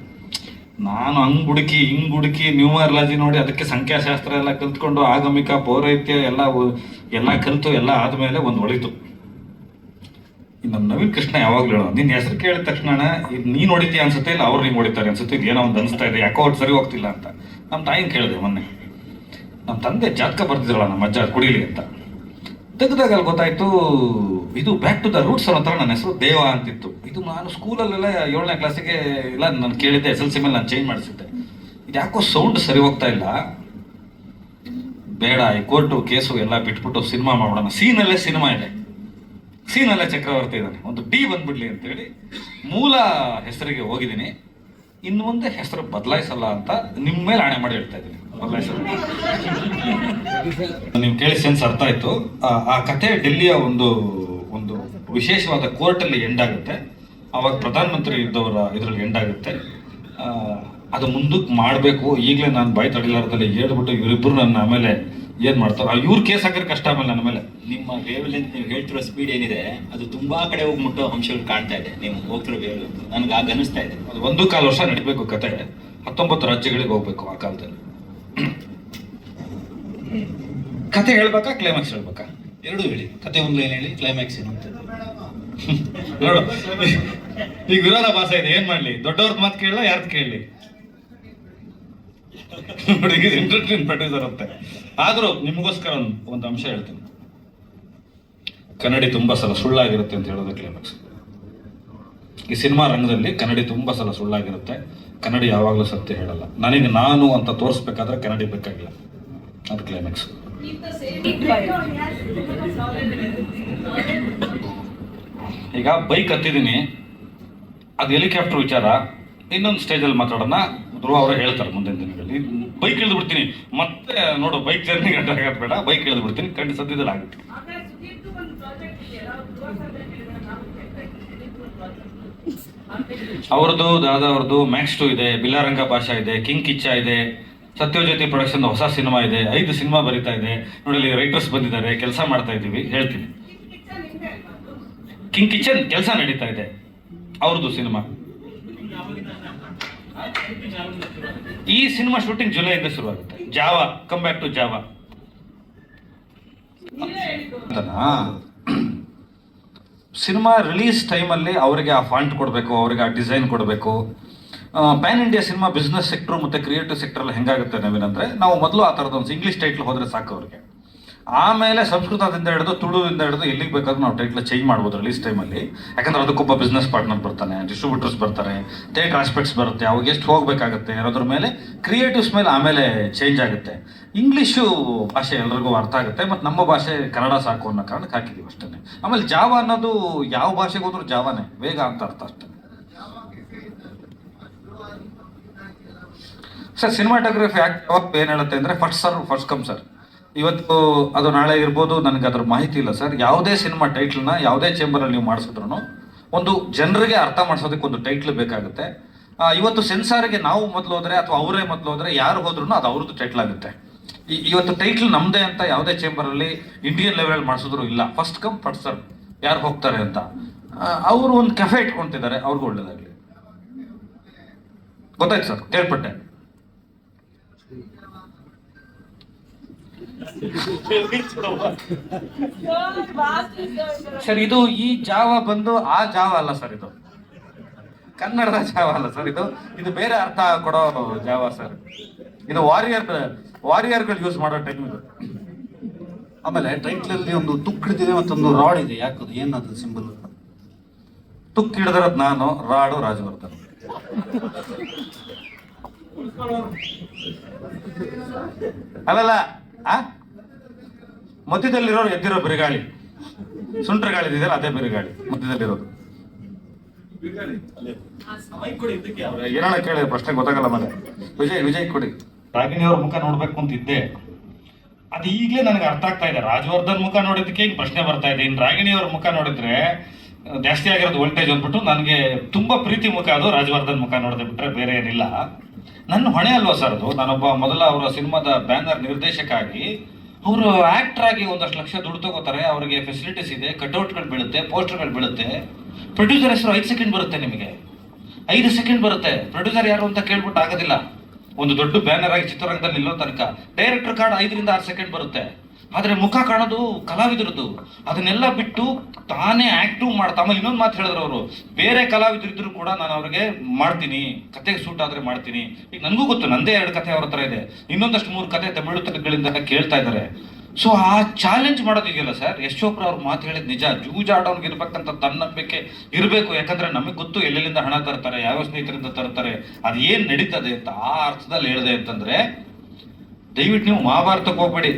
ನಾನು ಹಂಗ್ ಹುಡುಕಿ, ಹಿಂಗ್ ಹುಡುಕಿ ನ್ಯೂಮರಾಲಜಿ ನೋಡಿ ಅದಕ್ಕೆ ಸಂಖ್ಯಾಶಾಸ್ತ್ರ ಎಲ್ಲ ಕಲ್ತ್ಕೊಂಡು ಆಗಮಿಕ ಪೌರೈತ್ಯ ಎಲ್ಲ ಎಲ್ಲ ಕಲಿತು ಎಲ್ಲ ಆದ್ಮೇಲೆ ಒಂದು ಒಳಿತು. ನಮ್ಮ ನವೀನ್ ಕೃಷ್ಣ ಯಾವಾಗ್ಲೂ ಹೇಳೋ ನಿನ್ನ ಹೆಸರು ಕೇಳಿದ ತಕ್ಷಣ ಇದು ನೀನ್ ಹೊಡಿತೀಯ ಅನ್ಸುತ್ತೆ ಇಲ್ಲ ಅವ್ರು ನೀನ್ ಹೊಡಿತಾರೆ ಅನ್ಸುತ್ತೆ, ಇದು ಏನೋ ಒಂದು ಅನಿಸ್ತಾ ಇದೆ, ಯಾಕೋ ಅವ್ರು ಸರಿ ಹೋಗ್ತಿಲ್ಲ ಅಂತ. ನಮ್ಮ ತಾಯಿನ ಕೇಳಿದೆ ಮೊನ್ನೆ. ನಮ್ಮ ತಂದೆ ಜಾತಕ ಬರ್ತಿದ್ರಲ್ಲ ನಮ್ಮ ಅಜ್ಜ ಕುಡಿಲಿ ಅಂತ. ತೆಗೆದಾಗ ಅಲ್ಲಿ ಗೊತ್ತಾಯ್ತು ಇದು ಬ್ಯಾಕ್ ಟು ದ ರೂಟ್ಸ್ ಅನ್ನೋ ಥರ ನನ್ನ ಹೆಸರು ದೇವ ಅಂತಿತ್ತು. ಇದು ನಾನು ಸ್ಕೂಲಲ್ಲೆಲ್ಲ ಏಳನೇ ಕ್ಲಾಸಿಗೆ ಇಲ್ಲ ನಾನು ಕೇಳಿದ್ದೆ ಎಸ್ ಎಲ್ ಸಿ ಮೇಲೆ ನಾನು ಚೇಂಜ್ ಮಾಡಿಸಿದ್ದೆ. ಇದು ಯಾಕೋ ಸೌಂಡ್ ಸರಿ ಹೋಗ್ತಾ ಇಲ್ಲ. ಬೇಡ ಈ ಕೋರ್ಟು ಕೇಸು ಎಲ್ಲ ಬಿಟ್ಬಿಟ್ಟು ಸಿನಿಮಾ ಮಾಡೋಣ. ಸೀನಲ್ಲೇ ಸಿನಿಮಾ ಇದೆ. ಸೀನಲ್ಲೇ ಚಕ್ರವರ್ತಿ ಇದ್ದಾನೆ. ಒಂದು ಡಿ ಬಂದ್ಬಿಡ್ಲಿ ಅಂತೇಳಿ ಮೂಲ ಹೆಸರಿಗೆ ಹೋಗಿದ್ದೀನಿ. ಇನ್ನು ಮುಂದೆ ಹೆಸರು ಬದಲಾಯಿಸಲ್ಲ ಅಂತ ನಿಮ್ಮ ಮೇಲೆ ಆಣೆ ಮಾಡಿ ಹೇಳ್ತಾ ಇದ್ದೀನಿ. ಬದಲಾಯಿಸಲ್ಲ. <laughs> ನೀವು ಕೇಳಿ ಸೆನ್ಸ್ ಅರ್ಥ ಆಯ್ತು. ಆ- ಕತೆ ಕಥೆ ಡೆಲ್ಲಿಯ ಒಂದು ವಿಶೇಷವಾದ ಕೋರ್ಟಲ್ಲಿ ಎಂಡ್ ಆಗುತ್ತೆ ಅವಾಗ ಪ್ರಧಾನಮಂತ್ರಿ ಇದ್ದವರ ಇದರಲ್ಲಿ ಎಂಡ್ ಆಗುತ್ತೆ ಅದು ಮುಂದಕ್ಕೆ ಮಾಡಬೇಕು. ಈಗಲೇ ನಾನು ಬಾಯಿ ತಡಿಲಾರ್ದಲ್ಲಿ ಹೇಳ್ಬಿಟ್ಟು ಇವರಿಬ್ಬರು ನನ್ನ ಆಮೇಲೆ ಏನು ಮಾಡ್ತಾರೆ ಇವ್ರ ಕೇಸ್ ಹಾಕಿದ್ರೆ ಕಷ್ಟ ಆಮೇಲೆ ನನ್ನ ಮೇಲೆ. ನಿಮ್ಮ ವೇವ್ ಲೆಂತ್ ನೀವು ಹೇಳ್ತಿರೋ ಸ್ಪೀಡ್ ಏನಿದೆ ಅದು ತುಂಬಾ ಕಡೆ ಹೋಗಿ ಮುಟ್ಟೋ ಅಂಶಗಳು ಕಾಣ್ತಾ ಇದೆ. ನೀವು ಹೋಗ್ತಿರೋ ವೇವ್ ನನ್ಗೆ ಆಗ ಅನಿಸ್ತಾ ಇದೆ. ಅದು ಒಂದು ಕಾಲು ವರ್ಷ ನಡಿಬೇಕು ಕತೆ. ಹತ್ತೊಂಬತ್ತು ರಾಜ್ಯಗಳಿಗೆ ಹೋಗ್ಬೇಕು ಆ ಕಾಲದಲ್ಲಿ. ಕತೆ ಹೇಳ್ಬೇಕಾ ಕ್ಲೈಮ್ಯಾಕ್ಸ್ ಹೇಳ್ಬೇಕಾ? ಎರಡು ಹೇಳಿ. ಕತೆ ಒಂದು ಏನು ಹೇಳಿ? ಕ್ಲೈಮ್ಯಾಕ್ಸ್ ಏನು ಅಂತ ನೋಡು. ಈಗ ವಿರೋಧ ಭಾಷೆ ಇದೆ. ಏನ್ ಮಾಡ್ಲಿ? ದೊಡ್ಡವ್ರದ್ ಮಾತು ಕೇಳಲ್ಲ ಯಾರ್ದು ಕೇಳಲಿ? ನೋಡಿ ಇಂಟರ್ಟೈನ್ ಪ್ರೊಡ್ಯೂಸರ್ ಆದರೂ ಆದ್ರೂ ನಿಮಗೋಸ್ಕರ ಒಂದು ಅಂಶ ಹೇಳ್ತೀನಿ. ಕನ್ನಡಿ ತುಂಬಾ ಸಲ ಸುಳ್ಳಾಗಿರುತ್ತೆ ಅಂತ ಹೇಳೋದು ಕ್ಲೈಮ್ಯಾಕ್ಸ್ ಈ ಸಿನಿಮಾ ರಂಗದಲ್ಲಿ ಕನ್ನಡಿ ತುಂಬಾ ಸಲ ಸುಳ್ಳಾಗಿರುತ್ತೆ. ಕನ್ನಡಿ ಯಾವಾಗಲೂ ಸತ್ಯ ಹೇಳಲ್ಲ. ನನಗೆ ನಾನು ಅಂತ ತೋರಿಸ್ಬೇಕಾದ್ರೆ ಕನ್ನಡಿ ಬೇಕಾಗಿಲ್ಲ. ಅದು ಕ್ಲೈಮ್ಯಾಕ್ಸ್ ಈಗ ಬೈಕ್ ಹತ್ತಿದ್ದೀನಿ ಅದು ಹೆಲಿಕಾಪ್ಟರ್ ವಿಚಾರ. ಇನ್ನೊಂದು ಸ್ಟೇಜಲ್ಲಿ ಮಾತಾಡೋಣ. ಧ್ರುವ ಅವರೇ ಹೇಳ್ತಾರೆ ಮುಂದಿನ ದಿನಗಳಲ್ಲಿ. ಬೈಕ್ ಇಳಿದು ಬಿಡ್ತೀನಿ. ಮತ್ತೆ ನೋಡು ಬೈಕ್ ಜರ್ನಿ ಗಂಟೆ ಆಗೋದು ಬೇಡ. ಬೈಕ್ ಇಳಿದು ಬಿಡ್ತೀನಿ. ಖಂಡಿತ ಸದ್ಯದಲ್ಲಿ ಆಗುತ್ತೆ. <laughs> ಅವ್ರದ್ದು ದಾದಾ ಅವ್ರದ್ದು ಮ್ಯಾಕ್ಸ್ ಟು ಇದೆ ಬಿಲ್ಲಾರಂಗ ಭಾಷಾ ಇದೆ ಕಿಂಗ್ ಕಿಚ್ಚ ಇದೆ. ಸತ್ಯಜ್ಯೋತಿ ಪ್ರೊಡಕ್ಷನ್ ಹೊಸ ಸಿನಿಮಾ ಇದೆ, ಐದು ಸಿನಿಮಾ ಬರಿತಾ ಇದೆ. ನೋಡಿ ರೈಟರ್ಸ್ ಬಂದಿದ್ದಾರೆ, ಕೆಲಸ ಮಾಡ್ತಾ ಇದ್ದೀವಿ, ಹೇಳ್ತೀನಿ. ಕಿಂಗ್ ಕಿಚನ್ ಕೆಲಸ ನಡೀತಾ ಇದೆ, ಅವ್ರದ್ದು ಸಿನಿಮಾ. ಈ ಸಿನಿಮಾ ಶೂಟಿಂಗ್ ಜುಲೈಯಿಂದ ಶುರುವಾಗುತ್ತೆ. Jawa come back to Jawa. Cinema release ಟೈಮಲ್ಲಿ ಅವರಿಗೆ ಆ ಫಾಂಟ್ ಕೊಡಬೇಕು, ಅವರಿಗೆ ಆ ಡಿಸೈನ್ ಕೊಡಬೇಕು. Pan India cinema business sector ಮತ್ತು ಕ್ರಿಯೇಟಿವ್ ಸೆಕ್ಟ್ರಲ್ಲಿ ಹೆಂಗಾಗುತ್ತೆ ನಾವೇನಂದ್ರೆ, ನಾವು ಮೊದಲು ಆ ಥರದ ಒಂದು ಇಂಗ್ಲೀಷ್ ಟೈಟ್ಲ್ ಹೋದರೆ ಸಾಕು ಅವ್ರಿಗೆ. ಆಮೇಲೆ ಸಂಸ್ಕೃತದಿಂದ ಹಿಡಿದು ತುಳುವಿಂದ ಹಿಡಿದು ಎಲ್ಲಿಗೆ ಬೇಕಾದ್ರೂ ನಾವು ಟೈಟ್ಲ್ ಚೇಂಜ್ ಮಾಡ್ಬೋದು ರಿಲೀಸ್ ಟೈಮಲ್ಲಿ ಯಾಕಂದ್ರೆ ಅದಕ್ಕೊಬ್ಬ ಬಿಸ್ನೆಸ್ ಪಾರ್ಟ್ನರ್ ಬರ್ತಾನೆ ಡಿಸ್ಟ್ರಿಬ್ಯೂಟರ್ಸ್ ಬರ್ತಾರೆ ಥಿಯೇಟರ್ ಆಸ್ಪೆಕ್ಟ್ಸ್ ಬರುತ್ತೆ, ಅವಾಗ ಎಷ್ಟು ಹೋಗಬೇಕಾಗುತ್ತೆ ಅನ್ನೋದ್ರ ಮೇಲೆ ಕ್ರಿಯೇಟಿವ್ಸ್ ಮೇಲೆ ಆಮೇಲೆ ಚೇಂಜ್ ಆಗುತ್ತೆ. ಇಂಗ್ಲೀಷು ಭಾಷೆ ಎಲ್ರಿಗೂ ಅರ್ಥ ಆಗುತ್ತೆ ಮತ್ತು ನಮ್ಮ ಭಾಷೆ ಕನ್ನಡ ಸಾಕು ಅನ್ನೋ ಕಾರಣಕ್ಕೆ ಹಾಕಿದ್ದೀವಿ ಅಷ್ಟೇ ಆಮೇಲೆ ಜಾವ ಅನ್ನೋದು ಯಾವ ಭಾಷೆಗೆ ಹೋದ್ರೂ ಜಾವಾನೇ ವೇಗ ಅಂತ ಅರ್ಥ ಅಷ್ಟೇ. ಸರ್ ಸಿನಿಮಾಟೋಗ್ರಫಿ ಆಕ್ಟ್ ಯಾವತ್ತು ಏನು ಹೇಳುತ್ತೆ ಅಂದರೆ first sir first come sir ಇವತ್ತು ಅದು ನಾಳೆ ಇರ್ಬೋದು, ನನಗೆ ಅದ್ರ ಮಾಹಿತಿ ಇಲ್ಲ ಸರ್ ಯಾವುದೇ ಸಿನಿಮಾ ಟೈಟ್ಲ್ನ ಯಾವುದೇ ಚೇಂಬರಲ್ಲಿ ನೀವು ಮಾಡಿಸಿದ್ರು ಒಂದು ಜನರಿಗೆ ಅರ್ಥ ಮಾಡಿಸೋದಕ್ಕೆ ಒಂದು ಟೈಟ್ಲ್ ಬೇಕಾಗುತ್ತೆ. ಇವತ್ತು ಸೆನ್ಸಾರ್ಗೆ ನಾವು ಮೊದಲು ಹೋದ್ರೆ ಅಥವಾ ಅವರೇ ಮೊದಲು ಹೋದ್ರೆ ಯಾರು ಹೋದ್ರೂ ಅದು ಅವ್ರದ್ದು ಟೈಟ್ಲ್ ಆಗುತ್ತೆ. ಇವತ್ತು ಟೈಟ್ಲ್ ನಮ್ಮದೇ ಅಂತ ಯಾವುದೇ ಚೇಂಬರಲ್ಲಿ ಇಂಡಿಯನ್ ಲೆವೆಲ್ ಮಾಡಿಸಿದ್ರು ಇಲ್ಲ. ಫಸ್ಟ್ ಕಮ್ ಫಸ್ಟ್ ಸರ್ ಯಾರು ಹೋಗ್ತಾರೆ ಅಂತ. ಅವರು ಒಂದು ಕೆಫೆ ಇಟ್ಕೊಂತಿದ್ದಾರೆ, ಅವ್ರಿಗೂ ಒಳ್ಳೇದಾಗಲಿ. ಗೊತ್ತಾಯ್ತು ಸರ್ ಕೇಳ್ಪಟ್ಟೆ? ಸರ್ ಇದು ಈ ಜಾವ ಬಂದು ಆ ಜಾವ ಅಲ್ಲ ಸರ್ ಇದು. ಕನ್ನಡದ ಜಾವ ಅಲ್ಲ ಸರ್ ಇದು. ಇದು ಬೇರೆ ಅರ್ಥ ಕೊಡೋ ಜಾವ ಸರ್ ಇದು ವಾರಿಯರ್ ವಾರಿಯರ್ಗಳು ಯೂಸ್ ಮಾಡೋ ಟೈಮ್ ಇದು. ಆಮೇಲೆ ಟೈಟ್ಲ್ ಅಲ್ಲಿ ಒಂದು ತುಕ್ ಹಿಡಿದಿದೆ ಮತ್ತೊಂದು ರಾಡ್ ಇದೆ. ಯಾಕದು ಏನದು ಸಿಂಬಲ್ ತುಕ್ ಹಿಡಿದಿರೋದು ನಾನು ರಾಡು ರಾಜವರ್ಧನ್. ಅಲ್ಲಲ್ಲ ಆ? ಮಧ್ಯದಲ್ಲಿರೋರು ಎದ್ದಿರೋ ಬಿರುಗಾಳಿ. ಸುಂಟರ ಗಾಳಿ ಇದೆಯಲ್ಲ ಅದೇ ಬಿರುಗಾಳಿ ಮಧ್ಯದಲ್ಲಿರೋದು. ಏನಾಳ ಕೇಳಿ ಪ್ರಶ್ನೆ ಗೊತ್ತಾಗಲ್ಲ ಮನೆ. ವಿಜಯ್ ವಿಜಯ್ ಕೊಡಿ. ರಾಗಿಣಿ ಅವ್ರ ಮುಖ ನೋಡ್ಬೇಕು ಅಂತ ಇದ್ದೆ. ಅದು ಈಗಲೇ ನನಗೆ ಅರ್ಥ ಆಗ್ತಾ ಇದೆ. ರಾಜವರ್ಧನ್ ಮುಖ ನೋಡಿದ್ದಕ್ಕೆ ಹಿಂಗೆ ಪ್ರಶ್ನೆ ಬರ್ತಾ ಇದೆ. ಇನ್ನು ರಾಗಿಣಿ ಅವ್ರ ಮುಖ ನೋಡಿದ್ರೆ ಜಾಸ್ತಿ ಆಗಿರೋದು ವೋಲ್ಟೇಜ್ ಅಂದ್ಬಿಟ್ಟು ನನಗೆ ತುಂಬಾ ಪ್ರೀತಿ ಮುಖ ಅದು, ರಾಜವರ್ಧನ್ ಮುಖ ನೋಡಿದೆ ಬಿಟ್ರೆ ಬೇರೆ ಏನಿಲ್ಲ. ನನ್ನ ಹೊಣೆ ಅಲ್ವಾ ಸರ್ ಅದು? ನಾನೊಬ್ಬ ಮೊದಲ ಅವರ ಸಿನಿಮಾದ ಬ್ಯಾನರ್ ನಿರ್ದೇಶಕ ಆಗಿ ಅವರು ಆಕ್ಟರ್ ಆಗಿ ಒಂದಷ್ಟು ಲಕ್ಷ ದುಡ್ಡು ತಗೋತಾರೆ, ಅವರಿಗೆ ಫೆಸಿಲಿಟೀಸ್ ಇದೆ ಕಟ್ಔಟ್ಗಳು ಬೀಳುತ್ತೆ ಪೋಸ್ಟರ್ಗಳು ಬೀಳುತ್ತೆ. ಪ್ರೊಡ್ಯೂಸರ್ ಹೆಸರು ಐದು ಸೆಕೆಂಡ್ ಬರುತ್ತೆ ನಿಮಗೆ. ಐದು ಸೆಕೆಂಡ್ ಬರುತ್ತೆ. ಪ್ರೊಡ್ಯೂಸರ್ ಯಾರು ಅಂತ ಕೇಳ್ಬಿಟ್ಟು ಆಗೋದಿಲ್ಲ. ಒಂದು ದೊಡ್ಡ ಬ್ಯಾನರ್ ಆಗಿ ಚಿತ್ರರಂಗದಲ್ಲಿ ನಿಲ್ಲೋ ತನಕ. ಡೈರೆಕ್ಟರ್ ಕಾರ್ಡ್ ಐದರಿಂದ ಆರು ಸೆಕೆಂಡ್ ಬರುತ್ತೆ. ಆದ್ರೆ ಮುಖ ಕಾಣೋದು ಕಲಾವಿದರದ್ದು. ಅದನ್ನೆಲ್ಲ ಬಿಟ್ಟು ತಾನೇ ಆಕ್ಟಿವ್ ಮಾಡ್ತಾ ಆಮೇಲೆ ಇನ್ನೊಂದು ಮಾತು ಹೇಳಿದ್ರು ಅವರು. ಬೇರೆ ಕಲಾವಿದರಿದ್ರು ಕೂಡ ನಾನು ಅವ್ರಿಗೆ ಮಾಡ್ತೀನಿ, ಕತೆಗೆ ಸೂಟ್ ಆದರೆ ಮಾಡ್ತೀನಿ. ಈಗ ನನಗೂ ಗೊತ್ತು, ನಂದೇ ಎರಡು ಕತೆ ಅವ್ರ ಹತ್ರ ಇದೆ. ಇನ್ನೊಂದಷ್ಟು ಮೂರು ಕತೆ ತಮಿಳು ತಲೆಗಳಿಂದ ಕೇಳ್ತಾ ಇದ್ದಾರೆ ಸೊ ಆ ಚಾಲೆಂಜ್ ಮಾಡೋದಿದೆಯಲ್ಲ ಸರ್ ಯಶ್ ಚೋಪ್ರಾ ಅವ್ರ ಮಾತು ಹೇಳಿದ ನಿಜ. ಜೂಜಾಡೋನ್ಗೆ ಇರ್ಬೇಕಂತ ತನ್ನಂಬಿಕೆ ಇರಬೇಕು. ಯಾಕಂದ್ರೆ ನಮಗೆ ಗೊತ್ತು ಎಲ್ಲೆಲ್ಲಿಂದ ಹಣ ತರ್ತಾರೆ, ಯಾವ ಸ್ನೇಹಿತರಿಂದ ತರ್ತಾರೆ, ಅದು ಏನು ನಡೀತದೆ ಅಂತ ಆ ಅರ್ಥದಲ್ಲಿ ಹೇಳಿದೆ ಅಂತಂದ್ರೆ ದಯವಿಟ್ಟು ನೀವು ಮಹಾಭಾರತಕ್ಕೆ ಹೋಗ್ಬೇಡಿ.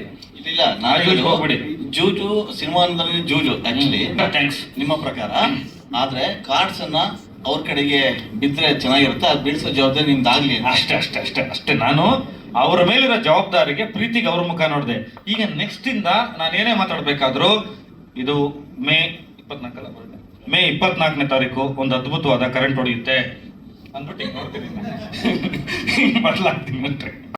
ಇಲ್ಲ ಜೂಜು. ಹೋಗ್ಬಿಡಿ. ಜೂಜು ಸಿನಿಮಾದಲ್ಲಿ ಜೂಜು ಆಕ್ಚುಲಿ ಥ್ಯಾಂಕ್ಸ್ ನಿಮ್ಮ ಪ್ರಕಾರ? ಆದ್ರೆ ಕಾರ್ಡ್ಸ್ ಅನ್ನ ಅವ್ರ ಕಡೆಗೆ ಬಿದ್ರೆ ಚೆನ್ನಾಗಿರುತ್ತೆ ಅದು ಬಿಡಿಸೋ ಜವಾಬ್ದಾರಿ ನಿಮ್ದಾಗ್ಲಿ. ಅಷ್ಟೇ ಅಷ್ಟೇ ಅಷ್ಟೇ ಅಷ್ಟೇ. ನಾನು ಅವರ ಮೇಲಿರೋ ಜವಾಬ್ದಾರಿಗೆ ಪ್ರೀತಿಗೆ ಅವ್ರ ಮುಖ ನೋಡಿದೆ. ಈಗ ನೆಕ್ಸ್ಟ್ ಇಂದ ನಾನು ಏನೇ ಮಾತಾಡ್ಬೇಕಾದ್ರೂ ಇದು ಮೇ ಇಪ್ಪತ್ನಾಲ್ಕಲ್ಲ ಬರುತ್ತೆ. ಮೇ ಇಪ್ಪತ್ನಾಲ್ಕನೇ ತಾರೀಕು ಒಂದು ಅದ್ಭುತವಾದ ಕರೆಂಟ್ ಹೊಡೆಯುತ್ತೆ. ಅಂದ್ಬಿಟ್ಟು <laughs> ಬದಲಾಗ್ತೀನಿ